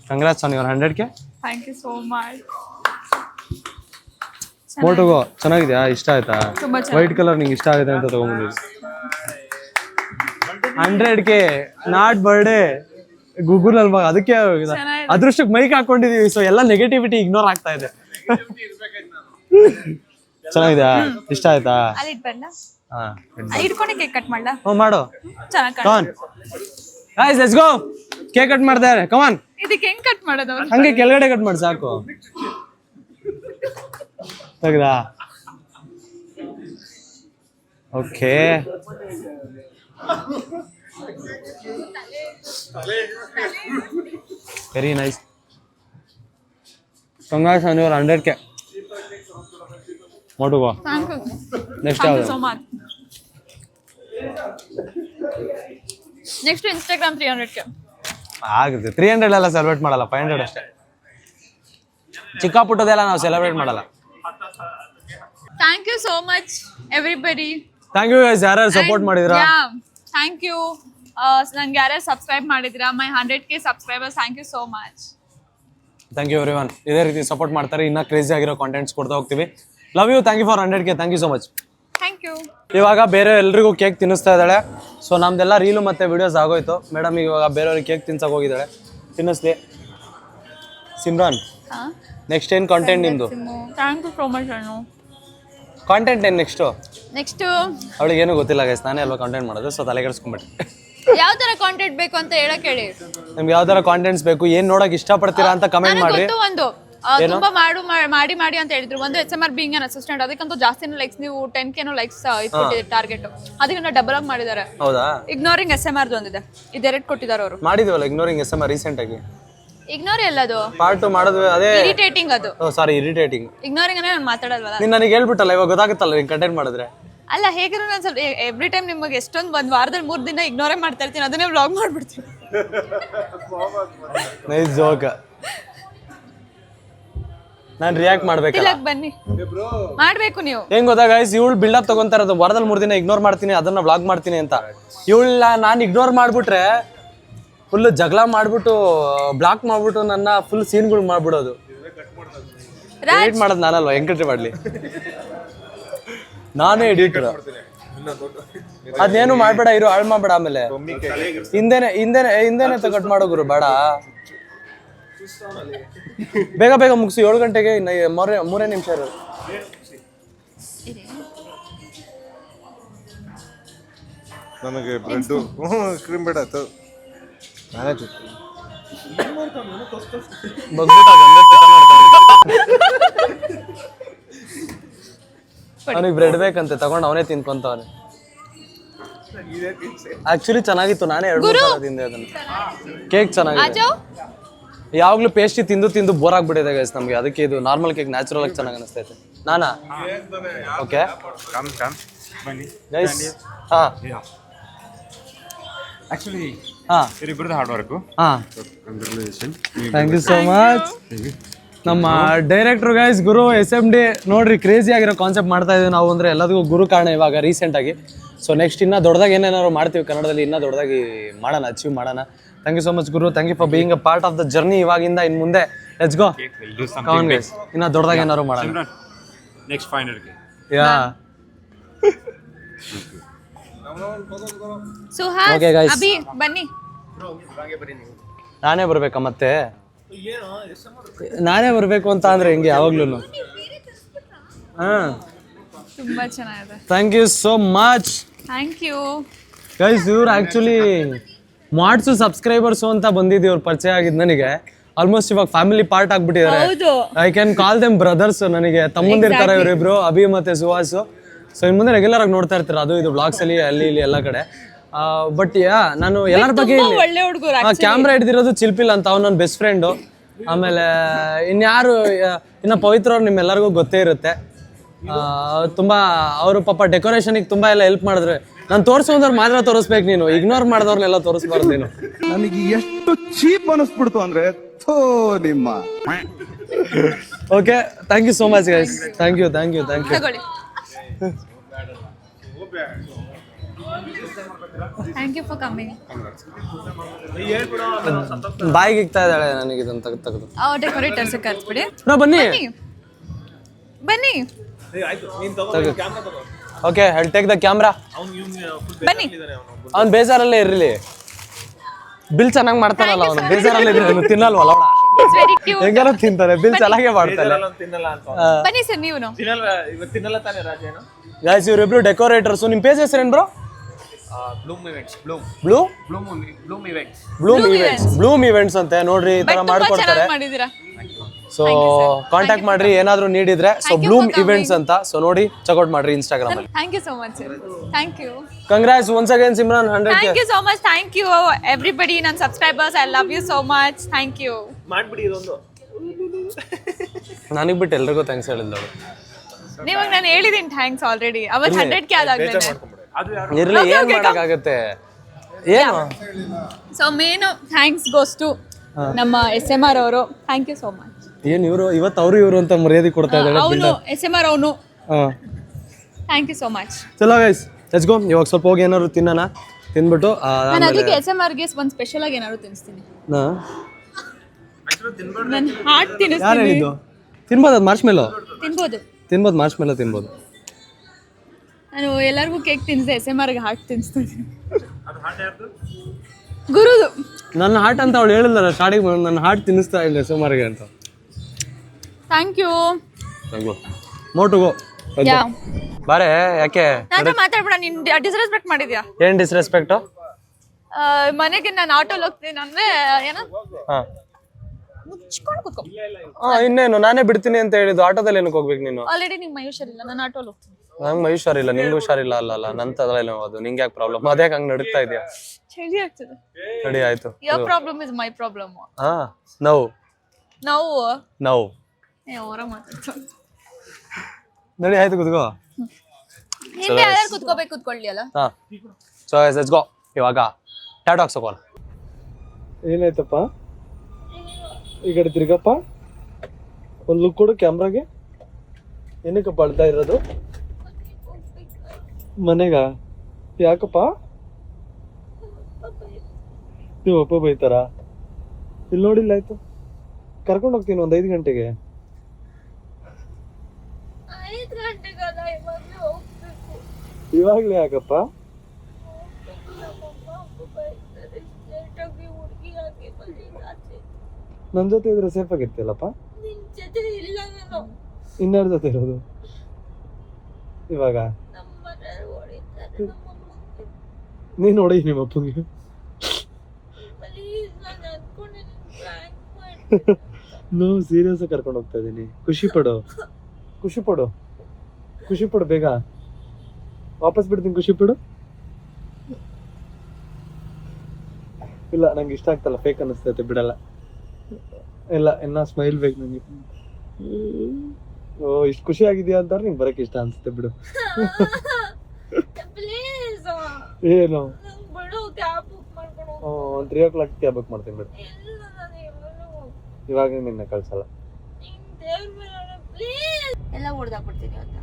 ಕಂಗ್ರಾಟ್ಸ್ ಆನ್ ಯುವರ್ ಹಂಡ್ರೆಡ್ಗೆ
ಥ್ಯಾಂಕ್ ಯು ಸೋ ಮಚ್
ಫೋಟೋಗೋ ಚೆನ್ನಾಗಿದೆಯಾ? ಇಷ್ಟ ಆಯ್ತಾ?
ತುಂಬಾ ಚೆನ್ನಾಗಿದೆ.
ವೈಟ್ ಕಲರ್ ನಿಂಗೆ ಇಷ್ಟ ಆಗಿದೆ ಅಂತ ತಗೊಂಬಂದಿದ್ದು hundred K not birthday Google ಅಲ್ವಾ? ಅದಕ್ಕೆ
ಚೆನ್ನಾಗಿದೆ.
ಅದೃಷ್ಟಕ್ಕೆ ಮೈಕ್ ಹಾಕೊಂಡಿದೀವಿ ಸೊ ಎಲ್ಲ ನೆಗೆಟಿವಿಟಿ ಇಗ್ನೋರ್ ಆಗ್ತಾ ಇದೆ. ಚೆನ್ನಾಗಿದೆಯಾ? ಇಷ್ಟ ಆಯ್ತಾ?
ಅಲ್ಲಿ ಇಟ್ಕೊಂಡೆ ಕೇಕ್ ಕಟ್ ಮಾಡ್ಲಾ?
ಹ್ಞೂ ಮಾಡು.
ಚೆನ್ನಾಗಿ
come on guys let's go cake cut ಮಾಡ್ತಾರೆ ಕಮಾನ್
ಇದಕ್ಕೆ ಹೆಂಗ್ ಕಟ್ ಮಾಡೋದು ಅವ್ರು?
ಹಂಗೆ ಕೆಳಗಡೆ ಕಟ್ ಮಾಡಿ ಸಾಕು. ತೆಗ್ದಾ? Okay very nice congrats hundred K ನೋಡುವ ನೆಕ್ಸ್ಟ್ ಯಾವುದು?
So much next Instagram three hundred K
ಆಗುತ್ತೆ. ತ್ರೀ ಹಂಡ್ರೆಡ್ ಎಲ್ಲ ಸೆಲೆಬ್ರೇಟ್ ಮಾಡಲ್ಲ ಫೈವ್ ಹಂಡ್ರೆಡ್ ಅಷ್ಟೇ. ಚಿಕ್ಕ ಪುಟ್ಟದೆಲ್ಲ ನಾವು ಸೆಲೆಬ್ರೇಟ್ ಮಾಡಲ್ಲ.
Thank you so much everybody
thank you guys ಯಾರು ಸಪೋರ್ಟ್ ಮಾಡಿದ್ರ?
ಥ್ಯಾಂಕ್ ಯು ನಂಗೆ ಯಾರ್ಯಾರು ಸಬ್ಸ್ಕ್ರೈಬ್ ಮಾಡಿದ್ರ? My hundred K subscribers thank you so much
thank you everyone ಇದೇ ರೀತಿ ಸಪೋರ್ಟ್ ಮಾಡ್ತಾರೆ. ಇನ್ನೂ ಕ್ರೇಜಿ ಆಗಿರೋ ಕಾಂಟೆಂಟ್ಸ್ ಕೊಡ್ತಾ ಹೋಗ್ತೀವಿ. Love you thank you for hundred K thank you so much
thank you
ಇವಾಗ ಬೇರೆ ಎಲ್ರಿಗೂ ಕೇಕ್ ತಿನ್ನಿಸ್ತಾ ಇದ್ದಾಳೆ. ಸೊ ನಮ್ದೆಲ್ಲ ರೀಲು ಮತ್ತೆ ವಿಡಿಯೋಸ್ ಆಗೋಯ್ತು. ಮೇಡಮ್ ಇವಾಗ ಬೇರೆಯವ್ರಿಗೆ ಕೇಕ್ ತಿನ್ಸಕ್ಕೆ ಹೋಗಿದ್ದಾಳೆ. ತಿನ್ನಿಸ್ಲಿ. ಸಿಮ್ರಾನ್ ನೆಕ್ಸ್ಟ್ ಏನು ಕಾಂಟೆಂಟ್ ನಿಮ್ಮದು
ಥ್ಯಾಂಕ್ ಯು ಸೋ ಮಚ್ ಅಣ್ಣು
ಕಾಂಟೆಂಟ್ ಏನು ನೆಕ್ಸ್ಟು
ನೆಕ್ಸ್ಟ್
ಅವಳಿಗೆ ಏನು ಗೊತ್ತಿಲ್ಲ ಗೈಸ್ ನಾನೇ ಅಲ್ವಾ ಕಾಂಟೆಂಟ್ ಮಾಡೋದು? ಸೊ ತಲೆ ಕೆಡಿಸ್ಕೊಂಬಿಟ್ಟು
ಯಾವ ತರ ಕಾಂಟೆಂಟ್ ಬೇಕು ಅಂತ ಹೇಳಕ್ ಹೇಳಿ.
ನಿಮ್ಗೆ ಯಾವ ಥರ ಕಾಂಟೆಂಟ್ಸ್ ಬೇಕು ಏನು ನೋಡೋಕೆ ಇಷ್ಟಪಡ್ತೀರಾ ಅಂತ ಕಮೆಂಟ್
ಮಾಡಿ ಒಂದು. ಆ, ತುಂಬಾ ಮಾಡು ಮಾ- ಮಾಡಿ ಮಾಡಿ ಅಂತ ಹೇಳಿದ್ರು. ಒಂದು H M R being an assistant ಅದಕ್ಕಂತೂ ಜಾಸ್ತಿ ಲೈಕ್ಸ್ ನೀವು ಟೆನ್ ಕೆನೋ ಲೈಕ್ಸ್ ಇಟ್ಕೊಟ್ಟಿದ್ದೀರಿ ಟಾರ್ಗೆಟ್ ಅದಕ್ಕೆ ಡಬಲ್ ಆಗಿ ಮಾಡಿದ್ದಾರೆ.
ಹೌದಾ?
ಇಗ್ನೋರಿಂಗ್ ಎಸ್ ಎಂ ಆರ್ದು ಒಂದಿದೆ. ಇದೆರಡು ಕೊಟ್ಟಿದ್ದಾರೆ ಅವರು.
ಮಾಡಿದೀವಲ್ಲ ಇಗ್ನೋರಿಂಗ್ ಎಸ್ ಎಂ ರೀಸೆಂಟಾಗಿ
ಇಗ್ನೋರ್ ಎಲ್ಲದು
ಪಾರ್ಟ್ ಮಾಡಿದ್ವಿ ಅದೇ
ಇರಿಟೇಟಿಂಗ್ ಅದು.
ಸಾರಿ ಇರಿಟೇಟಿಂಗ್
ಇಗ್ನೋರಿಂಗ್ ಅಂದ್ರೆ ನಾನು ಮಾತಾಡಲ್ವಲ್ಲ?
ನೀನು ನನಗೆ ಹೇಳ್ಬಿಟ್ಟಲ್ಲ ಇವಾಗ ಗೊತ್ತಾಗುತ್ತಲ್ಲ ನೀನು ಕಂಟೆಂಟ್ ಮಾಡಿದ್ರೆ?
ಅಲ್ಲ ಹೇಗಿದ್ರು ನಾನು ಸ್ವಲ್ಪ ಎವ್ರಿ ಟೈಮ್ ನಿಮಗೆ ಎಷ್ಟೊಂದು ಒಂದು ವಾರದಲ್ಲಿ ಮೂರು ದಿನ ಇಗ್ನೋರೇ ಮಾಡ್ತಾ ಇರ್ತೀನಿ ಅದನ್ನೇ ವ್ಲಾಗ್ ಮಾಡ್ಬಿಡ್ತೀನಿ.
ನೈಸ್ ಜೋಕ್ ನಾನು ರಿಯಾಕ್ಟ್ ಮಾಡ್ಬೇಕಲ್ಲ.
ತಿಲಕ್ ಬನ್ನಿ. ಮಾಡ್ಬೇಕು ನೀವು.
ಹೆಂಗ್ ಗೊತ್ತಾ ಗೈಸ್ ಇವಳು ಬಿಲ್ಡಪ್ ತಗೊಂತಾರ ಅದು ವಾರದಲ್ಲಿ ಮೂರು ದಿನ ಇಗ್ನೋರ್ ಮಾಡ್ತೀನಿ ಅದನ್ನ ಬ್ಲಾಗ್ ಮಾಡ್ತೀನಿ ಅಂತ. ಇವಳ ನಾನು ಇಗ್ನೋರ್ ಮಾಡ್ಬಿಟ್ರೆ ಫುಲ್ ಜಗಳ ಮಾಡ್ಬಿಟ್ಟು ಬ್ಲಾಕ್ ಮಾಡ್ಬಿಟ್ಟು ನನ್ನ ಫುಲ್ ಸೀನ್ಗಳು ಮಾಡ್ಬಿಡೋದು. ಎಡಿಟ್ ಮಾಡೋದು ನಾನಲ್ವಾ? ಎಂಕಟ್ರಿ ಮಾಡ್ಲಿ. ನಾನೇ ಎಡಿಟರ್ ಅದೇನು ಮಾಡ್ಬೇಡ ಇರು ಹಾಳು ಮಾಡ್ಬೇಡ ಆಮೇಲೆ. ಹಿಂದೆನೆ ಹಿಂದೆನೆ ಹಿಂದೆನೆ ಕಟ್ ಮಾಡೋ ಗುರು ಬೇಡ. ಬೇಗ ಬೇಗ ಮುಗಿಸಿ ಏಳು ಗಂಟೆಗೆ ಇನ್ನ ಮೂರೇ ಮೂರೇ ನಿಮಿಷ ಇರೋದು.
ನನಗೆ ಬ್ರೆಡ್ ಕ್ರೀಮ್ ಬೇಡ ಆಯ್ತು ನಾನೇ.
ಅವನಿಗೆ ಬ್ರೆಡ್ ಬೇಕಂತೆ ತಗೊಂಡು ಅವನೇ ತಿನ್ಕೊಂತವನೆ. ಆಕ್ಚುಲಿ ಚೆನ್ನಾಗಿತ್ತು ನಾನೇ ಎರಡು ತಿಂದೆ ಅದನ್ನ. ಕೇಕ್
ಚೆನ್ನಾಗಿತ್ತು
ಯಾವಾಗ್ಲೂ ಪೇಸ್ಟ್ರಿ ತಿಂದು ತಿಂದು ಬೋರ್ ಆಗ್ಬಿಟ್ಟಿದೆ ಗೈಸ್ ನಮಗೆ. ಅದಕ್ಕೆ ಇದು ನಾರ್ಮಲ್ ಕೇಕ್ ನ್ಯಾಚುರಲ್ ಆಗಿ ಚೆನ್ನಾಗಿ ಅನಿಸ್ತೈತೆ ನಾನಾ? ಓಕೆ ಗೈಸ್ ಹಾ.
ಆಕ್ಚುಲಿ
ಹಾ.
ಇವರಿಬ್ಬರದ್ದು ಹಾರ್ಡ್ ವರ್ಕು
ಹಾ.
Congratulation
thank you so much ನಮ್ಮ ಡೈರೆಕ್ಟರ್ ಗೈಸ್ ಗುರು ಎಸ್ ಎಂ ಡಿ ನೋಡ್ರಿ ಕ್ರೇಜಿ ಆಗಿರೋ ಕಾನ್ಸೆಪ್ಟ್ ಮಾಡ್ತಾ ಇದೀವಿ ನಾವು ಅಂದ್ರೆ ಎಲ್ಲದಕ್ಕೂ ಗುರು ಕಾರಣ ಇವಾಗ ರೀಸೆಂಟ್ ಆಗಿ. ಸೊ ನೆಕ್ಸ್ಟ್ ಇನ್ನೂ ದೊಡ್ಡದಾಗಿ ಏನೇನಾದ್ರು ಮಾಡ್ತೀವಿ ಕನ್ನಡದಲ್ಲಿ ಇನ್ನೂ ದೊಡ್ಡದಾಗಿ ಮಾಡೋಣ ಅಚೀವ್ ಮಾಡೋಣ. Thank you so much Guru thank you for being a part of the journey ಇವಾಗಿಂದ ಇನ್ನು ಮುಂದೆ. ಲೆಟ್ಸ್ ಗೋ
ಕಾಂಗ್ರೆಸ್ ಇನ್ನ
ದೊಡ್ಡದಾಗ ಗೈಸ್ ಇನ್ನೂ ದೊಡ್ಡದಾಗಿ ಏನಾದ್ರು ಮಾಡೋಣ?
Next final
yeah
Suhas
Okay, guys.
Abhi ಬನ್ನಿ.
ನಾನೇ ಬರ್ಬೇಕಾ ಮತ್ತೆ? ನಾನೇ ಬರ್ಬೇಕು ಅಂತ ಅಂದ್ರೆ ಹೆಂಗೆ? ಯಾವಾಗ್ಲೂ. ಹಾ.
ತುಂಬಾ ಚೆನ್ನಾಗಿದೆ.
Thank you so much
thank you
guys ಇವ್ರು ಆಕ್ಚುಲಿ ಮಾಡ್ಸು ಸಬ್ಸ್ಕ್ರೈಬರ್ಸ್ ಅಂತ ಬಂದಿದ್ದು ಇವ್ರು ಪರಿಚಯ ಆಗಿದ್ ನನಗೆ. ಆಲ್ಮೋಸ್ಟ್ ಇವಾಗ ಫ್ಯಾಮಿಲಿ ಪಾರ್ಟ್ ಆಗ್ಬಿಟ್ಟಿದ್ದಾರೆ.
ಹೌದು.
I can call them brothers ನನಗೆ. ತಮ್ಮಂದಿರ್ತಾರೆ ಇವರಿಬ್ರು ಅಭಿ ಮತ್ತೆ ಸುಹಾಸು. ಸೊ ಇನ್ ಮುಂದೆ ರೆಗ್ಯುಲರ್ ಆಗಿ ನೋಡ್ತಾ ಇರ್ತಾರೆ. ಅದು ಇದು ಬ್ಲಾಗ್ಸ್ ಅಲ್ಲಿ ಅಲ್ಲಿ ಇಲ್ಲಿ ಎಲ್ಲ ಕಡೆ. ಬಟ್ ಯಾ ನಾನು ಎಲ್ಲರ ಬಗ್ಗೆ
ತುಂಬಾ ಒಳ್ಳೆ ಹುಡುಗರು
ಕ್ಯಾಮ್ರಾ ಹಿಡಿದಿರೋದು ಚಿಲ್ಪಿಲ್ ಅಂತ ಅವ್ನು ನನ್ನ ಬೆಸ್ಟ್ ಫ್ರೆಂಡು ಆಮೇಲೆ ಇನ್ಯಾರು ಇನ್ನ ಪವಿತ್ರ ಅವ್ರು ನಿಮ್ಮೆಲ್ಲರಿಗೂ ಗೊತ್ತೇ ಇರುತ್ತೆ. ತುಂಬಾ ಅವರು ಪಾಪ ಡೆಕೋರೇಷನ್ಗೆ ತುಂಬಾ ಎಲ್ಲ ಹೆಲ್ಪ್ ಮಾಡಿದ್ರೆ. ನಾನು ತೋರಿಸೋದ್ರ ಮಾತ್ರ ತೋರಿಸ್ಬೇಕು ನೀನು. ಇಗ್ನೋರ್ ಮಾಡಿದವ್ರನ್ನೆಲ್ಲ ತೋರಿಸ್ಬಾರ್ದು ನೀನು.
ನನಗೆ ಎಷ್ಟು ಚೀಪ್ ಅನಿಸ್ಬಿಡ್ತು ಅಂದ್ರೆ ಥೋ ನಿಮ್ಮ.
Okay thank you so much guys thank you thank you thank you
ತಗೊಳ್ಳಿ. ಥ್ಯಾಂಕ್ ಯು ಫಾರ್ ಕಮ್ಮಿಂಗ್
ಬಾಯಿಗೆ ಇಕ್ತಾ ಇದ್ದಾಳೆ ನನಗೆ ಇದನ್ನ ತೆಗೆದು ತೆಗೆದು.
ಡೆಕೋರೇಟರ್ಸ್
ನಾ ಬನ್ನಿ.
ಬನ್ನಿ.
Okay I take the camera
ಬನ್ನಿ.
ಅವ್ನು ಬೇಜಾರಲ್ಲೇ ಇರಲಿ. ಬಿಲ್ ಚೆನ್ನಾಗಿ ಮಾಡ್ತಾನಲ್ಲ ಅವನು. ಬೇಜಾರಲ್ಲೇ ಇದ್ರೆ ಅವನು ತಿನ್ನಲ್ವಲ್ಲ
ತಿಂತಾರೆ
ಹೆಂಗಾರ ತಿಂತಾನೆ ಬಿಲ್ ಚೆನ್ನಾಗೇ ಮಾಡ್ತಾರೆ
ತಿನ್ನಲ್ಲ ಅಂತ
ಬನ್ನಿ ಸರ್ ನೀವು
ತಿನ್ನಲ್ಲ ಇವತ್ತು ತಿನ್ನಲ್ಲ ತಾನೇ ರಾಜೇನು
ಗಾಯ್ಸ್ ಇವರಿಬ್ರು ಡೆಕೋರೇಟರ್ಸ್ ನಿಮ್ಮ ಪೇಜ್ ಹೆಸರೇನು bro
bloom events bloom
blue
bloom bloom events
bloom events bloom events ಅಂತೆ. ನೋಡ್ರಿ ಈ ತರ ಮಾಡ್ಕೊಡ್ತಾರೆ. ಸೊ ಕಾಂಟ್ಯಾಕ್ಟ್ ಮಾಡ್ರಿ ಏನಾದರೂ ನೀಡಿದ್ರೆ ಸೊ ಬ್ಲೂಮ್ ಇವೆಂಟ್ಸ್ ಅಂತ ಸೊ ನೋಡಿ ಚೆಕ್ಔಟ್ ಮಾಡ್ರಿ ಇನ್ಸ್ಟಾಗ್ರಾಮ್ ಅಲ್ಲಿ.
Thank you so much sir thank you
congrats once again Simran hundred
thank you so much thank you everybody ನನ್ನ subscribers I love you so much thank you
ಮಾಡ್ಬಿಡಿ ಇದೊಂದು.
ನನಗೆ ಬಿಟ್ಟು ಎಲ್ರಿಗೂ ಥ್ಯಾಂಕ್ಸ್ ಹೇಳಿದ್ದಳು
ನಿಮಗೆ ನಾನು ಹೇಳಿದ್ದೀನಿ ಥ್ಯಾಂಕ್ಸ್ ಆಲ್ರೆಡಿ ಅವತ್ತು ಹಂಡ್ರೆಡ್ ಕೆ ಆದಾಗಲೇ
ಇರಲಿ ಏನು ಮಾಡಕ್ಕಾಗತ್ತೆ? ಏನು?
So main thanks goes to ನಮ್ಮ ಎಸ್ ಎಂ ಆರ್ ಅವರು. ಥ್ಯಾಂಕ್ ಯು ಸೋ ಮಚ್
ಏನ್ ಇವರು? ಇವತ್ತು ಅವರು ಇವರು ಅಂತ ಮರ್ಯಾದೆ ಕೊಡ್ತಾ ಇದ್ದಾರೆ
ಅವನು ಎಸ್ ಎಂ ಆರ್ ಅವನು.
ಹಾಂ.
ಥ್ಯಾಂಕ್ ಯು ಸೋ ಮಚ್
ಚಲೋ ಗೈಸ್ ಲೆಟ್ಸ್ ಗೋ ಇವಾಗ ಸ್ವಲ್ಪ ಹೋಗಿ ಏನಾದ್ರು ತಿನ್ನೋಣ.
ತಿನ್ಬಿಟ್ಟು
ನಾನು ಅದಕ್ಕೆ ಎಸ್ ಎಂ ಆರ್ಗೆ ಒಂದು ಸ್ಪೆಷಲ್ ಆಗಿ ಏನಾದ್ರು ತಿನ್ನಿಸ್ತೀನಿ ನನ್ನ ಹಾರ್ಟ್
ಯಾರು
ತಿನ್ನಿಸ್ತೀನಿ
ಹೇಳಿದ್ದು? ತಿನ್ಬೋದು ಅದು ಮಾರ್ಚ್ ಮೇಲೋ
ತಿನ್ಬೋದು.
ತಿನ್ಬೋದು ಮಾರ್ಚ್ ಮೇಲೋ ತಿನ್ಬೋದು.
ನಾನು ಎಲ್ಲರಿಗೂ ಕೇಕ್ ತಿನ್ನಿಸಿದೆ ಎಸ್ ಎಂ ಆರ್ಗೆ ಹಾರ್ಟ್ ತಿನ್ನಿಸ್ತೀನಿ ಗುರುದು.
ನನ್ನ ಹಾರ್ಟ್ ಅಂತ ಅವಳು ಹೇಳಿಲ್ಲ ಸ್ಟಾರ್ಟಿಂಗ್ ನನ್ನ ಹಾರ್ಟ್ ತಿನ್ನಿಸ್ತಾ ಇಲ್ಲ ಸುಮಾರಿಗೆ ಅಂತ.
ಥ್ಯಾಂಕ್ ಯು
ಮೋಟುಗೋ
ಯಾ
ಬಾರೆ ಯಾಕೆ?
ನಾನು ಮಾತಾಡ್ಬೇಡ ನೀನು ಡಿಸ್ರೆಸ್ಪೆಕ್ಟ್ ಮಾಡಿದ್ಯಾ?
ಏನ್ ಡಿಸ್ರೆಸ್ಪೆಕ್ಟು
ಮನೆಗೆ ನಾನು ಆಟೋಲ್ ಹೋಗ್ತೀನಿ ಅಂದ್ರೆ ಏನೋ?
ಹಾಂ.
ಮುಚ್ಕೊಂಡು ಕೂತ್ಕೊ.
ಹಾಂ ಇನ್ನೇನು ನಾನೇ ಬಿಡ್ತೀನಿ ಅಂತ ಹೇಳಿದ್ದು ಆಟೋದಲ್ಲಿ ಏನಕ್ಕೆ ಹೋಗ್ಬೇಕು ನೀನು?
ಆಲ್ರೆಡಿ ನಿಮ್ಗೆ ಮೈ ಹುಷಾರಿಲ್ಲ ನಾನು ಆಟೋಲ್ ಹೋಗ್ತೀನಿ.
ನಂಗೆ ಹುಷಾರಿಲ್ಲ ನಿಂಗೆ ಹುಷಾರಿಲ್ಲ ಅಲ್ಲ ಅಲ್ಲ ನನ್ನ ತಲೆನೋ ಅದು ನಿಂಗೆ ಯಾಕೆ ಪ್ರಾಬ್ಲಮ್ ಅದೇ ಹಂಗೆ ನಡೀತಾ ಇದೆಯಾ?
ಚಳಿ ಆಗ್ತದೆ.
ನಡಿ ಆಯ್ತು.
Your problem is my problem
ಹಾ ನೋವು.
ನಾವು?
ನೋವು.
ಏ
ನಡಿ ಆಯ್ತು ಕುತ್ಕೋ.
ಹಿಂದೆ ಯಾರು ಕುತ್ಕೋಬೇಕು ಕುತ್ಕೊಳ್ಳಿ ಅಲ್ಲ
ಹಾ ಸೊ ಲೆಟ್ಸ್ ಗೋ ಇವಾಗ ಟಾಟಾಕ್ಸ್ ಹೋಗೋಣ. ಏನಾಯ್ತಪ್ಪ? ಈ ಕಡೆ ತಿರ್ಗಪ್ಪ. ಒಂದು ಲುಕ್ ಕೊಡು ಕ್ಯಾಮ್ರಾಗೆ ಏನಕ್ಕಪ್ಪ ಅಳ್ತಾ ಇರೋದು? ಮನೆಗ? ಯಾಕಪ್ಪ? ನೀವು ಅಪ್ಪ ಬೈತಾರ? ಇಲ್ಲಿ ನೋಡಿಲ್ಲ ಆಯ್ತು. ಕರ್ಕೊಂಡು ಹೋಗ್ತೀನಿ ಒಂದು ಐದು ಗಂಟೆಗೆ
ಐದು ಗಂಟೆಗಲ್ಲ ಇವಾಗಲೇ ಹೋಗ್ಬೇಕು
ಇವಾಗಲೇ ಯಾಕಪ್ಪ? ನನ್ನ ಜೊತೆ ಇದ್ರೆ ಸೇಫ್ ಆಗಿರ್ತಿಲ್ಲಪ್ಪ
ನಿನ್ ಜೊತೆ
ಇರೋದು? ಇವಾಗ? ನೀನ್ ನೋಡಿ ನಿಮ್ಮ ಅಪ್ಪಂಗೆ. ನೋ ಸೀರಿಯಸ್ ಕರ್ಕೊಂಡು ಹೋಗ್ತಾ ಇದ್ದೀನಿ. ಖುಷಿ ಪಡು. ಖುಷಿ ಪಡು. ಖುಷಿ ಪಡು ಬೇಗ. ವಾಪಸ್ ಬಿಡ್ತೀನಿ ಖುಷಿ ಬಿಡು ಇಲ್ಲ ನಂಗೆ ಇಷ್ಟ ಆಗ್ತಲ್ಲ ಫೇಕ್ ಅನಿಸ್ತೈತೆ ಬಿಡಲ್ಲ. ಇಲ್ಲ ಇನ್ನ ಸ್ಮೈಲ್ ಬೇಕು ನಂಗೆ. ಓ ಇಷ್ಟು ಖುಷಿ ಆಗಿದ್ಯಾ ಅಂತಾರೆ ನಿಂಗೆ ಬರಕ್ಕೆ ಇಷ್ಟ ಅನ್ಸುತ್ತೆ ಬಿಡು.
ಪ್ಲೀಸ್
ಏನು? Three o'clock cab book ಮಾಡ್ತೀನಿ ಬಿಡು.
ಇಲ್ಲ ನಾನು ಇವಾಗಲೂ
ಇವಾಗ ನಿನ್ನ ಕಳ್ಸಲ್ಲ.
ಎಲ್ಲ ಹೊಡೆದಾಕ್ಬಿಡ್ತೀನಿ ಇವತ್ತು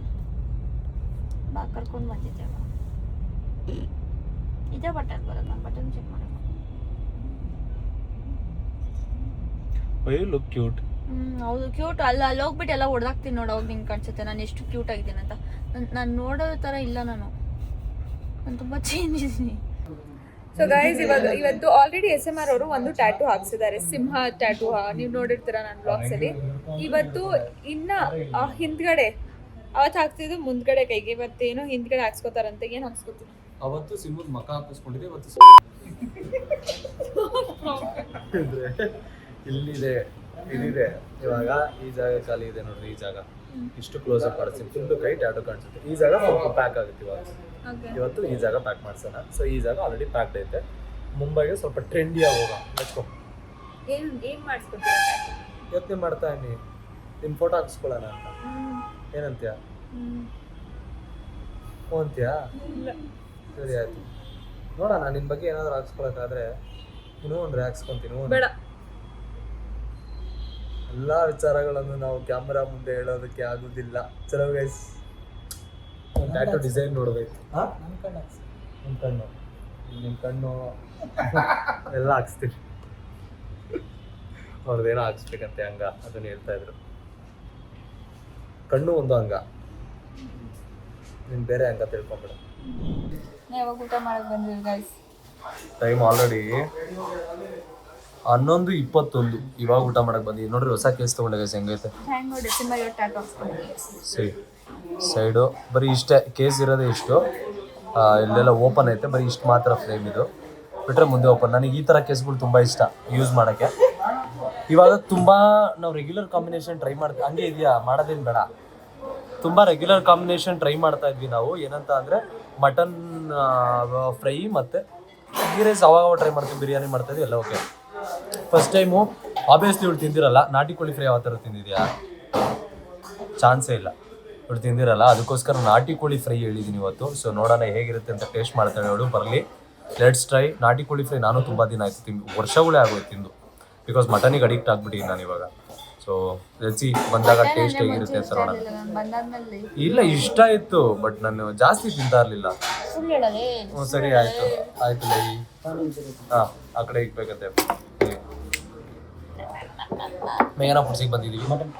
ಬಾ ಕರ್ಕೊಂಡು ಬಂದಿದ್ದೆ ಬಾ ಇದೇ ಬಟನ್ ಬರೋದು ನಾನು ಬಟನ್ ಚೆಕ್ ಮಾಡಬೇಕು
ವೈ ಲುಕ್ ಕ್ಯೂಟ್
ಹ್ಮ್ ಹೌದು ಕ್ಯೂಟ್ ಅಲ್ಲ ಅಲ್ಲಿ ಹೋಗ್ಬಿಟ್ಟು ಎಲ್ಲ ಹೊಡೆದಾಕ್ತೀನಿ ನೋಡು ಅವಾಗ ನಿಂಗೆ ಕಾಣಿಸುತ್ತೆ. ನಾನು ಎಷ್ಟು ಕ್ಯೂಟ್ ಆಗಿದ್ದೀನಿ ಅಂತ. ನಾನು ನೋಡೋ ಥರ ಇಲ್ಲ ನಾನು. ನಾನು ತುಂಬ ಚೇಂಜ್ ಇದ್ದೀನಿ.
ಸೊ ಗೈಸ್ ಇವಾಗ ಇವತ್ತು ಆಲ್ರೆಡಿ ಎಸ್ ಎಂ ಆರ್ ಅವರು ಒಂದು ಟ್ಯಾಟೂ ಹಾಕ್ಸಿದ್ದಾರೆ. ಸಿಂಹ ಟ್ಯಾಟೂ ನೀವು ನೋಡಿರ್ತೀರ ನನ್ನ ಬ್ಲಾಗ್ಸಲ್ಲಿ ಇವತ್ತು ಇನ್ನ ಹಿಂದ್ಗಡೆ ಅವತ್ತು ಹಾಕ್ತಿದ್ದು ಮುಂದ್ಗಡೆ ಕೈಗೆ ಇವತ್ತೇನೋ ಹಿಂದ್ಗಡೆ ಹಾಕ್ಸ್ಕೊತಾರಂತೆ ಏನು ಹಾಕ್ಸ್ಕೊತೀನಿ
ಅವತ್ತು ಸಿಂಹದ ಮಕ ಹಾಕಿಸ್ಕೊಂಡಿದ್ದೆ ಇವತ್ತು ಇಲ್ಲಿದೆ ಇದಿದೆ ಇವಾಗ ಈ ಜಾಗ ಖಾಲಿ ಇದೆ ನೋಡ್ರಿ ಈ ಜಾಗ. ಇಷ್ಟು ಕ್ಲೋಸ್ ಅಪ್ ಮಾಡಿಸ್ತೀನಿ. ಫುಲ್ ಕೈ ಟ್ಯಾಟೋ ಕಾಣಿಸುತ್ತೆ. ಈ ಜಾಗ ಸ್ವಲ್ಪ ಪ್ಯಾಕ್ ಆಗುತ್ತೆ ಇವಾಗ ಇವತ್ತು ಈ ಜಾಗ ಪ್ಯಾಕ್ ಮಾಡ್ಸೋಣ. ಸೊ ಈ ಜಾಗ ಆಲ್ರೆಡಿ ಪ್ಯಾಕ್ ಐತೆ. ಮುಂಬೈಗೆ ಸ್ವಲ್ಪ ಟ್ರೆಂಡಿಯಾಗಿ ಹೋಗೋಣ. ಲೆಟ್ಸ್
ಏನು ಏನು ಮಾಡಿಸ್ಕೊತೀರಾ?
ಯೋಚನೆ ಮಾಡ್ತಾ ಇದೀನಿ ನಿನ್ನ ಫೋಟೋ ಹಾಕಿಸ್ಕೊಳ್ಳೋಣ ಅಂತ. ಏನಂತೀಯ? ಹ್ಞೂ ಅಂತೀಯಾ ಸರಿ ಆಯ್ತು. ನೋಡೋಣ ನಿನ್ನ ಬಗ್ಗೆ ಏನಾದರೂ ಹಾಕ್ಸ್ಕೊಳಕ್ಕಾದ್ರೆ ಇನ್ನೂ ಒಂದು ಹಾಕ್ಸ್ಕೊಂತೀನಿ
ಬೇಡ.
ಎಲ್ಲ ವಿಚಾರಗಳನ್ನು ನಾವು ಕ್ಯಾಮ್ರಾ ಮುಂದೆ ಹೇಳೋದಕ್ಕೆ ಆಗೋದಿಲ್ಲ. ಚಲೋ ಗೈಸ್ ಟ್ಯಾಟೋ ಡಿಸೈನ್ ನೋಡ್ಬೇಕು. ನಿಮ್ಮ ಕಣ್ಣು ನಿಮ್ಮ ಕಣ್ಣು. ಎಲ್ಲ ಹಾಕ್ಸ್ತೀನಿ. ಅವ್ರದ್ದೇನೋ ಹಾಕ್ಸ್ಬೇಕಂತೆ ಹಂಗ ಅದನ್ನ ಹೇಳ್ತಾ ಇದ್ರು. ಕಣ್ಣು ಒಂದು ಅಂಗ. ನೀನು ಬೇರೆ ಅಂಗ ತಿಳ್ಕೊಂಬಿಡ.
ಯಾವಾಗ ಊಟ ಮಾಡಕ್ಕೆ ಬಂದಿರಿ ಗೈಸ್
ಟೈಮ್ ಆಲ್ರೆಡಿ ಹನ್ನೊಂದು ಇಪ್ಪತ್ತೊಂದು. ಇವಾಗ ಊಟ ಮಾಡಕ್ ಬಂದಿ ನೋಡ್ರಿ ಹೊಸ ಕೇಸ್ ತಗೊಂಡೆ ಗೈಸ್ ಹೆಂಗೈತೆ.
ಹ್ಯಾಂಗ್ ನೋಡಿ
ಸರಿ ಸೈಡು ಬರೀ ಇಷ್ಟೇ ಕೇಸ್ ಇರೋದೇ ಇಷ್ಟು. ಆ, ಇಲ್ಲೆಲ್ಲ ಓಪನ್ ಐತೆ ಬರೀ ಇಷ್ಟು ಮಾತ್ರ ಫ್ರೇಮ್ ಇದು. ಬಿಟ್ರೆ ಮುಂದೆ ಓಪನ್ ನನಗೆ ಈ ಥರ ಕೇಸ್ಗಳು ತುಂಬ ಇಷ್ಟ ಯೂಸ್ ಮಾಡೋಕ್ಕೆ. ಇವಾಗ ತುಂಬಾ ನಾವು ರೆಗ್ಯುಲರ್ ಕಾಂಬಿನೇಷನ್ ಟ್ರೈ ಮಾಡ್ತೀವಿ. ಹಂಗೆ ಇದೆಯಾ? ಮಾಡೋದೇನು ಬೇಡ. ತುಂಬಾ ರೆಗ್ಯುಲರ್ ಕಾಂಬಿನೇಷನ್ ಟ್ರೈ ಮಾಡ್ತಾ ಇದ್ವಿ ನಾವು. ಏನಂತ ಅಂದ್ರೆ ಮಟನ್ ಫ್ರೈ ಮತ್ತೆ ಗೀ ರೈಸ್ ಅವಾಗ ಟ್ರೈ ಮಾಡ್ತೀವಿ. ಬಿರಿಯಾನಿ ಮಾಡ್ತಾ ಇದ್ವಿ, ಎಲ್ಲ ಓಕೆ ಫಸ್ಟ್ ಟೈಮು ಆಬ್ವಿಯಸ್ಲಿ ಇವಳು ತಿಂದಿರಲ್ಲ. ನಾಟಿ ಕೋಳಿ ಫ್ರೈ ಯಾವ ಥರ ತಿಂದಿದ್ಯಾ? ಚಾನ್ಸೇ ಇಲ್ಲ. ಇವಳು ತಿಂದಿರಲ್ಲ. ಅದಕ್ಕೋಸ್ಕರ ನಾಟಿ ಕೋಳಿ ಫ್ರೈ ಹೇಳಿದ್ದೀನಿ ಇವತ್ತು. ಸೊ ನೋಡೋಣ ಹೇಗಿರುತ್ತೆ ಅಂತ ಟೇಸ್ಟ್ ಮಾಡ್ತಾಳೆ ಅವಳು ಬರಲಿ. ಲೆಟ್ಸ್ ಟ್ರೈ ನಾಟಿ ಕೋಳಿ ಫ್ರೈ ನಾನು ತುಂಬ ದಿನ ಆಯ್ತು ತಿಂದು, ವರ್ಷಗಳೇ ಆಗೋಯ್ತು ತಿಂದು. ಬಿಕಾಸ್ ಮಟನಿಗೆ ಅಡಿಕ್ಟ್ ಆಗ್ಬಿಟ್ಟಿದ್ದೀನಿ ನಾನು ಇವಾಗ. ಸೊ ರೆಸಿ ಬಂದಾಗ ಟೇಸ್ಟ್ ಹೇಗಿರುತ್ತೆ ಅಂತ ನೋಡೋಣ
ಬಂದಾದ್ಮೇಲೆ
ಇಲ್ಲ ಇಷ್ಟ ಇತ್ತು ಬಟ್ ನಾನು ಜಾಸ್ತಿ ತಿಂತಾ ಇರಲಿಲ್ಲ
ಸುಳ್ಳು ಹೇಳೋದೇ?
ಹ್ಞೂ ಸರಿ ಆಯ್ತು. ಆಯಿತು ಲೈ ಹಾಂ ಆ ಕಡೆ ಇಕ್ಬೇಕಂತೆ. ಮೇಘನಾ ಫುಡ್ಸಿಗೆ ಬಂದಿದ್ದೀವಿ ಮಟನ್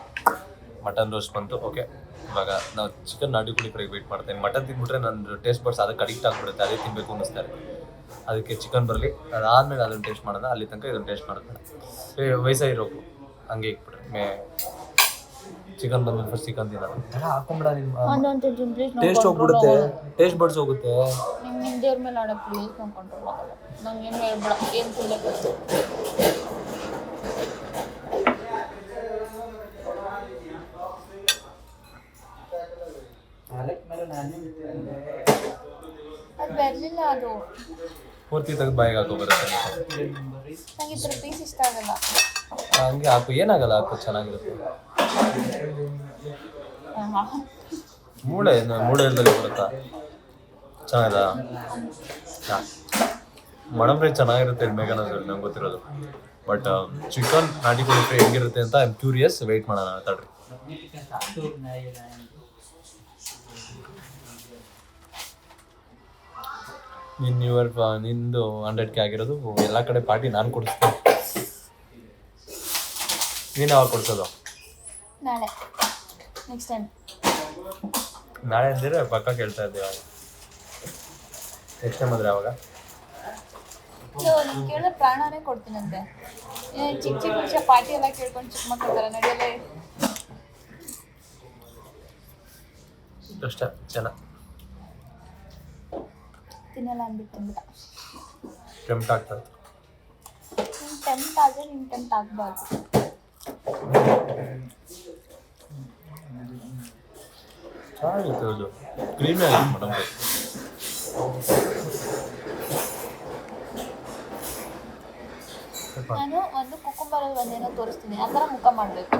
ಮಟನ್ ರೋಸ್ಟ್ ಬಂತು ಓಕೆ ಇವಾಗ ನಾವು ಚಿಕನ್ ನಾಡಿ ಕುಡಿ ಕಡೆಗೆ ವೇಟ್ ಮಾಡ್ತೇನೆ. ಮಟನ್ ತಿಂದ್ಬಿಟ್ರೆ ನನ್ನ ಟೇಸ್ಟ್ ಬರ್ಸ್ ಅದಕ್ಕೆ ಅಡಿಕ್ಟ್ ಆಗಿಬಿಡುತ್ತೆ ಅದೇ ತಿನ್ಬೇಕು ಅನ್ನಿಸ್ತಾರೆ ಅದಕ್ಕೆ ಚಿಕನ್ ಬರಲಿ ಅದಾದ್ಮೇಲೆ ಅದನ್ನು ಟೇಸ್ಟ್ ಮಾಡೋಣ ಅಲ್ಲಿ ತನಕ ಇದನ್ನು ಟೇಸ್ಟ್ ಮಾಡೋದು? ವಯಸ್ಸಾಗಿರೋಕು ಹಂಗೆ ಇಕ್ಬಿಟ್ರೆ ಮೇ ಚಿಕನ್ ಬಂದ್ಮೇಲೆ ಫಸ್ಟ್ ಚಿಕನ್ ಎಲ್ಲ ಹಾಕೊಂಬಿಡ ನಿಮ್ಮ ಟೇಸ್ಟ್ ಹೋಗ್ಬಿಡುತ್ತೆ. ಟೇಸ್ಟ್ ಬಡ್ಸ್ ಹೋಗುತ್ತೆ.
ನಿಮ್ಮ ದೇವ್ರ ಮೇಲೆ ಆಡೋ ಪ್ಲೀಸ್ ನಾವು ಕಂಟ್ರೋಲ್ ಆಗಲ್ಲ. ನಂಗೆ ಏನು ಹೇಳ್ಬೇಡ ಏನು ತಿನ್ಬೇಕು ಅದು ಬರಲಿಲ್ಲ ಅದು
ಪೂರ್ತಿ ತೆಗೆದು ಬಾಯಿಗೆ ಹಾಕೋ ಬರುತ್ತೆ.
ನಂಗೆ ಇದ್ರ ಪೀಸ್ ಇಷ್ಟ ಆಗಲ್ಲ.
ಹಂಗೆ ಹಾಕು. ಏನಾಗಲ್ಲ ಹಾಕು ಚೆನ್ನಾಗಿರುತ್ತೆ.
ಆಹಾ.
ಮೂಳೆ ನ- ಮೂಳೆ ಇಲ್ದಲ್ಲಿ ಬರುತ್ತಾ? ಚೆನ್ನಾಗಿದ ಫ್ರೈ ಚೆನ್ನಾಗಿರುತ್ತೆ ಮೇಘನ ನಂಗೆ ಗೊತ್ತಿರೋದು. ಬಟ್ ಚಿಕನ್ ನಾಟಿ ಕೋಳಿ ಫ್ರೈ ಹೆಂಗಿರುತ್ತೆ ಅಂತ ಐ ಆಮ್ ಕ್ಯೂರಿಯಸ್ ವೆಯ್ಟ್ ಮಾಡೋಣ ತಡ್ರಿ. ನಿನ್ ಯುವರ್ ನಿಂದು ಹಂಡ್ರೆಡ್ ಕೆ ಆಗಿರೋದು ಎಲ್ಲ ಕಡೆ ಪಾರ್ಟಿ ನಾನು ಕೊಡ್ತೀನಿ ನೀನು ಯಾವಾಗ ಕೊಡ್ಸೋದು?
ನಾಳೆ. ನೆಕ್ಸ್ಟ್ ಟೈಮ್
ನಾಳೆ ಅಂದಿದ್ರೆ ಪಕ್ಕ ಕೇಳ್ತಾ ಇದ್ದೀವಿ ನೆಕ್ಸ್ಟ್ ಟೈಮ್ ಅಂದ್ರೆ ಯಾವಾಗ?
ನೀನು ಕೇಳಿದ್ರೆ ಪ್ರಾಣನೇ ಕೊಡ್ತೀನಂತೆ. ಚಿಕ್ಕ ಚಿಕ್ಕ ವಿಷಯ ಪಾರ್ಟಿ ಎಲ್ಲ ಕೇಳ್ಕೊಂಡು ಚಿಕ್ಕ ಮಕ್ಕಳ ಥರ ನಡೆಯಲ್ಲ.
ಅಷ್ಟೇ ಚೆನ್ನ.
ತಿನ್ನಲ್ಲ ಅಂದ್ಬಿಟ್ಟು ಅಂದ್ಬಿಟ್ಟ.
ಟೆಂಪ್ಟ್ ಆಗ್ತದೆ.
ನೀನು ಟೆಂಪ್ಟ್ ಆದರೆ ನೀನು ಟೆಂಪ್ಟ್ ಆಗಬಾರ್ದು.
ಚೆನ್ನಾಗಿರುತ್ತೆ ಅದು. ಕ್ರೀಮಿ ಆಗಿದೆ ಮೇಡಮ್
ನಾನು ಒಂದು ಕುಕುಂಬರ ಒಂದೇನೋ ತೋರಿಸ್ತೀನಿ. ಆ ಥರ ಮುಖ ಮಾಡಬೇಕು.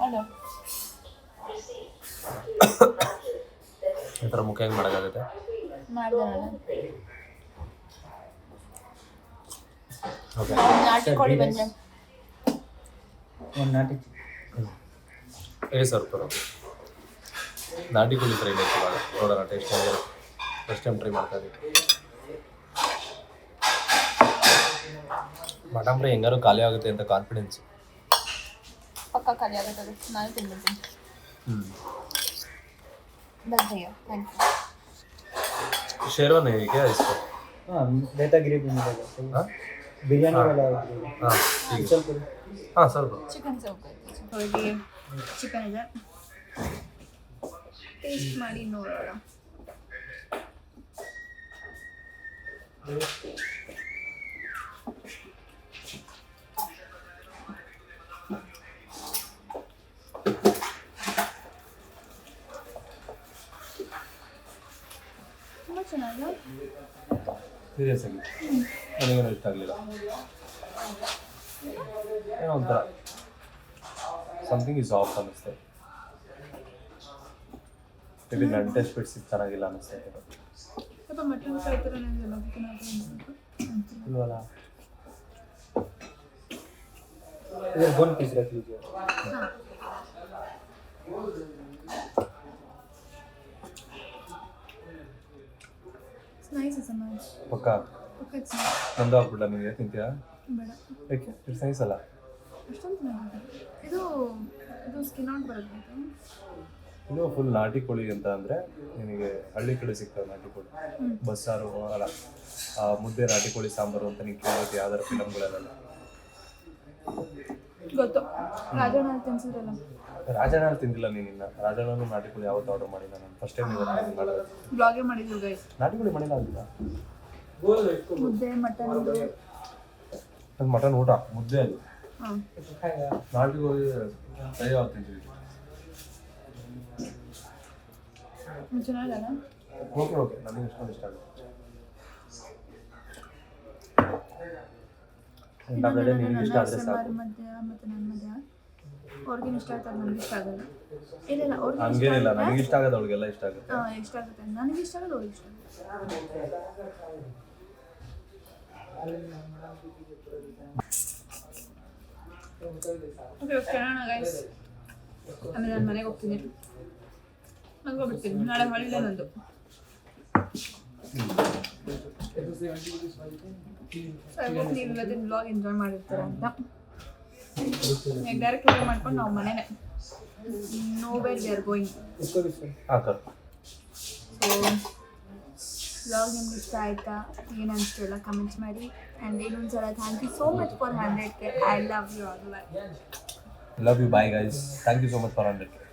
ಮಾಡು
ಈ ಥರ ಮುಖ ಹೆಂಗೆ ಮಾಡೋಕ್ಕಾಗುತ್ತೆ? ಓಕೆ
ನಾಟಿ
ಏ ಸರ್ ನಾಟಿ ಕೋಳಿ ಟ್ರೈ ಬೇಕು ಇವಾಗ. ನೋಡೋಣ ಟೇಸ್ಟ್ ಹೇಗಿರುತ್ತೆ ಫಸ್ಟ್ ಟೈಮ್ ಟ್ರೈ ಮಾಡ್ತಾ ಇದ್ದೀವಿ ಮಟನ್ ಫ್ರೈ ಹೆಂಗಾರು ಖಾಲಿ ಆಗುತ್ತೆ ಅಂತ ಕಾನ್ಫಿಡೆನ್ಸ್
ಪಕ್ಕ ಖಾಲಿ ಆಗುತ್ತೆ ಅದು. ನಾನು ತಿನ್ಬಿಡ್ತೀನಿ.
ಹ್ಞೂ
ಬಂದೆಯೋ ಥ್ಯಾಂಕ್ ಯು
ಶೇರ್ವಾನಿ ಹೇಗೆ ಇಸ್ಕೋ ಹಾಂ
ಬಿರಿಯಾನಿ
ಹಾಂ ಹಾಂ ಸ್ವಲ್ಪ
ಚಿಕನ್ ಸ್ವಲ್ಪ ಹೋಳಿಗೆ ಚಿಕನ್ ಇದೆ ಟೇಸ್ಟ್ ಮಾಡಿ ನೋಡೋಣ ತುಂಬ
ಸೀರಿಯಸ್ ಆಗಿ ಮನೆಯವರು ಇಷ್ಟ ಆಗಲಿಲ್ಲ. ಏನೋ ಒಂಥರ ಸಮಥಿಂಗ್ ಇಸ್ ಆಫ್ ಅನ್ನಿಸ್ತೆ ಮೇ ಬಿ ನನ್ನ ಟೆಸ್ಟ್ ಬಿಡ್ಸಿದ್ದು ಚೆನ್ನಾಗಿಲ್ಲ ಅನ್ನಿಸ್ತಾ
ಸ್ವಲ್ಪ ಮಟನ್ ಫ್ರೈ
ಪೀಸ್ ರಖ
ನೈಸ್ ಸಮಾಜ್
ಪಕ್ಕ? ನಂದು ನಿಮಗೆ ತಿಂತೀಯಾ?
ಬೇಡ.
ಯಾಕೆ ಇಟ್ಸ್ ಸೈನ್ಸ್ ಅಲ್ಲ?
ಅಷ್ಟೊಂದು ಚೆನ್ನಾಗಿದೆ ಇದು ಇದು ಸ್ಕಿನ್ ಔಟ್ ಬರುತ್ತೆ ಇದು.
ಇದು ಫುಲ್ ನಾಟಿ ಕೋಳಿ ಅಂತ ಅಂದರೆ ನಿಮಗೆ ಹಳ್ಳಿ ಕಡೆ ಸಿಗ್ತಾವೆ ನಾಟಿ ಕೋಳಿ. ಬಸ್ಸಾರು ಅಲ್ಲ ಮುದ್ದೆ ನಾಟಿ ಕೋಳಿ ಸಾಂಬಾರು ಅಂತ ನೀವು ಕೇಳೋದು ಯಾವ್ದಾರು ಫಿಲಮ್ಗಳೆಲ್ಲ
ಗೊತ್ತು. ರಾಜಣ್ಣ ತಿನ್ಸಿದ್ರಲ್ಲ.
ರಾಜಣ್ಣ ತಿಂದಿಲ್ಲ ನೀನಿನ್ನ ಇನ್ನ. ನಾಟಿಗಳು ಯಾವತ್ತು ಆರ್ಡರ್ ಮಾಡಿಲ್ಲ ನಾನು. ಫಸ್ಟ್ ಟೈಮ್ ಇವತ್ತು
ಬ್ಲಾಗೇ ಮಾಡಿದ್ರು ಗೈಸ್
ನಾಟಿ ಕೋಳಿ ಮಾಡಿಲ್ಲ ಅಂದಿಲ್ಲ
ಮುದ್ದೆ ಮಟನ್
ಅದು ಮಟನ್ ಊಟ ಮುದ್ದೆ ಅದು.
ಹಾಂ.
ನಾಟಿ ಕೋಳಿ ಫ್ರೈ ಯಾವತ್ತು ತಿಂತೀವಿ
ಚೆನ್ನಾಗಲ್ಲ
ಓಕೆ ಓಕೆ ನನಗೆ ಇಷ್ಟೊಂದು ಇಷ್ಟ ಆಗುತ್ತೆ. ಡಬ್ಬೆ ನಿನಗೆ ಇಷ್ಟ ಆದರೆ ಸಾಕು.
ಮಧ್ಯ ಮತ್ತು ನನ್ನ ಮಧ್ಯ ಅವ್ರಿಗೇನು ಇಷ್ಟ ಆಯ್ತು ಅದು ನನಗೆ ಇಷ್ಟ ಆಗಲ್ಲ. ಇಲ್ಲ ಇಲ್ಲ ಅವ್ರಿಗೆ ಇಷ್ಟ
ಹಂಗೇನಿಲ್ಲ ನನಗೆ ಇಷ್ಟ ಆಗೋದು ಅವ್ಳಿಗೆಲ್ಲ ಇಷ್ಟ ಆಗುತ್ತೆ.
ಹಾಂ ಇಷ್ಟ ಆಗುತ್ತೆ. ನನಗೆ ಇಷ್ಟ ಆಗೋದು ಅವ್ರಿಗೆ ಇಷ್ಟ
ಓಕೆ ಗೈಸ್ ಆಮೇಲೆ ನಾನು ಮನೆಗೆ ಹೋಗ್ತೀನಿ. ಮಲ್ಕೊಬಿಡ್ತೀನಿ ನಾಳೆ ಹಾಲಿಡೇ ನಂದು. ಸರ್ವಕ್ ನೀವು ಇವತ್ತಿನ ಬ್ಲಾಗ್ ಎಂಜಾಯ್ ಮಾಡಿರ್ತಾರೆ ಅಂತ ಎಲ್ಲರೂ ಕ್ಲಿಯರ್ ಮಾಡ್ಕೊಂಡು ನಾವು ಮನೇನೆ know where we are going so blog ನಿಮ್ಗೆ ಇಷ್ಟ ಆಯ್ತಾ ಏನು ಅನಿಸ್ತು ಎಲ್ಲ ಕಮೆಂಟ್ಸ್ ಮಾಡಿ ಆ್ಯಂಡ್ ಇನ್ನೊಂದು ಸಲ thank you so much for hundred K I love you all
love you bye guys thank you so much for hundred K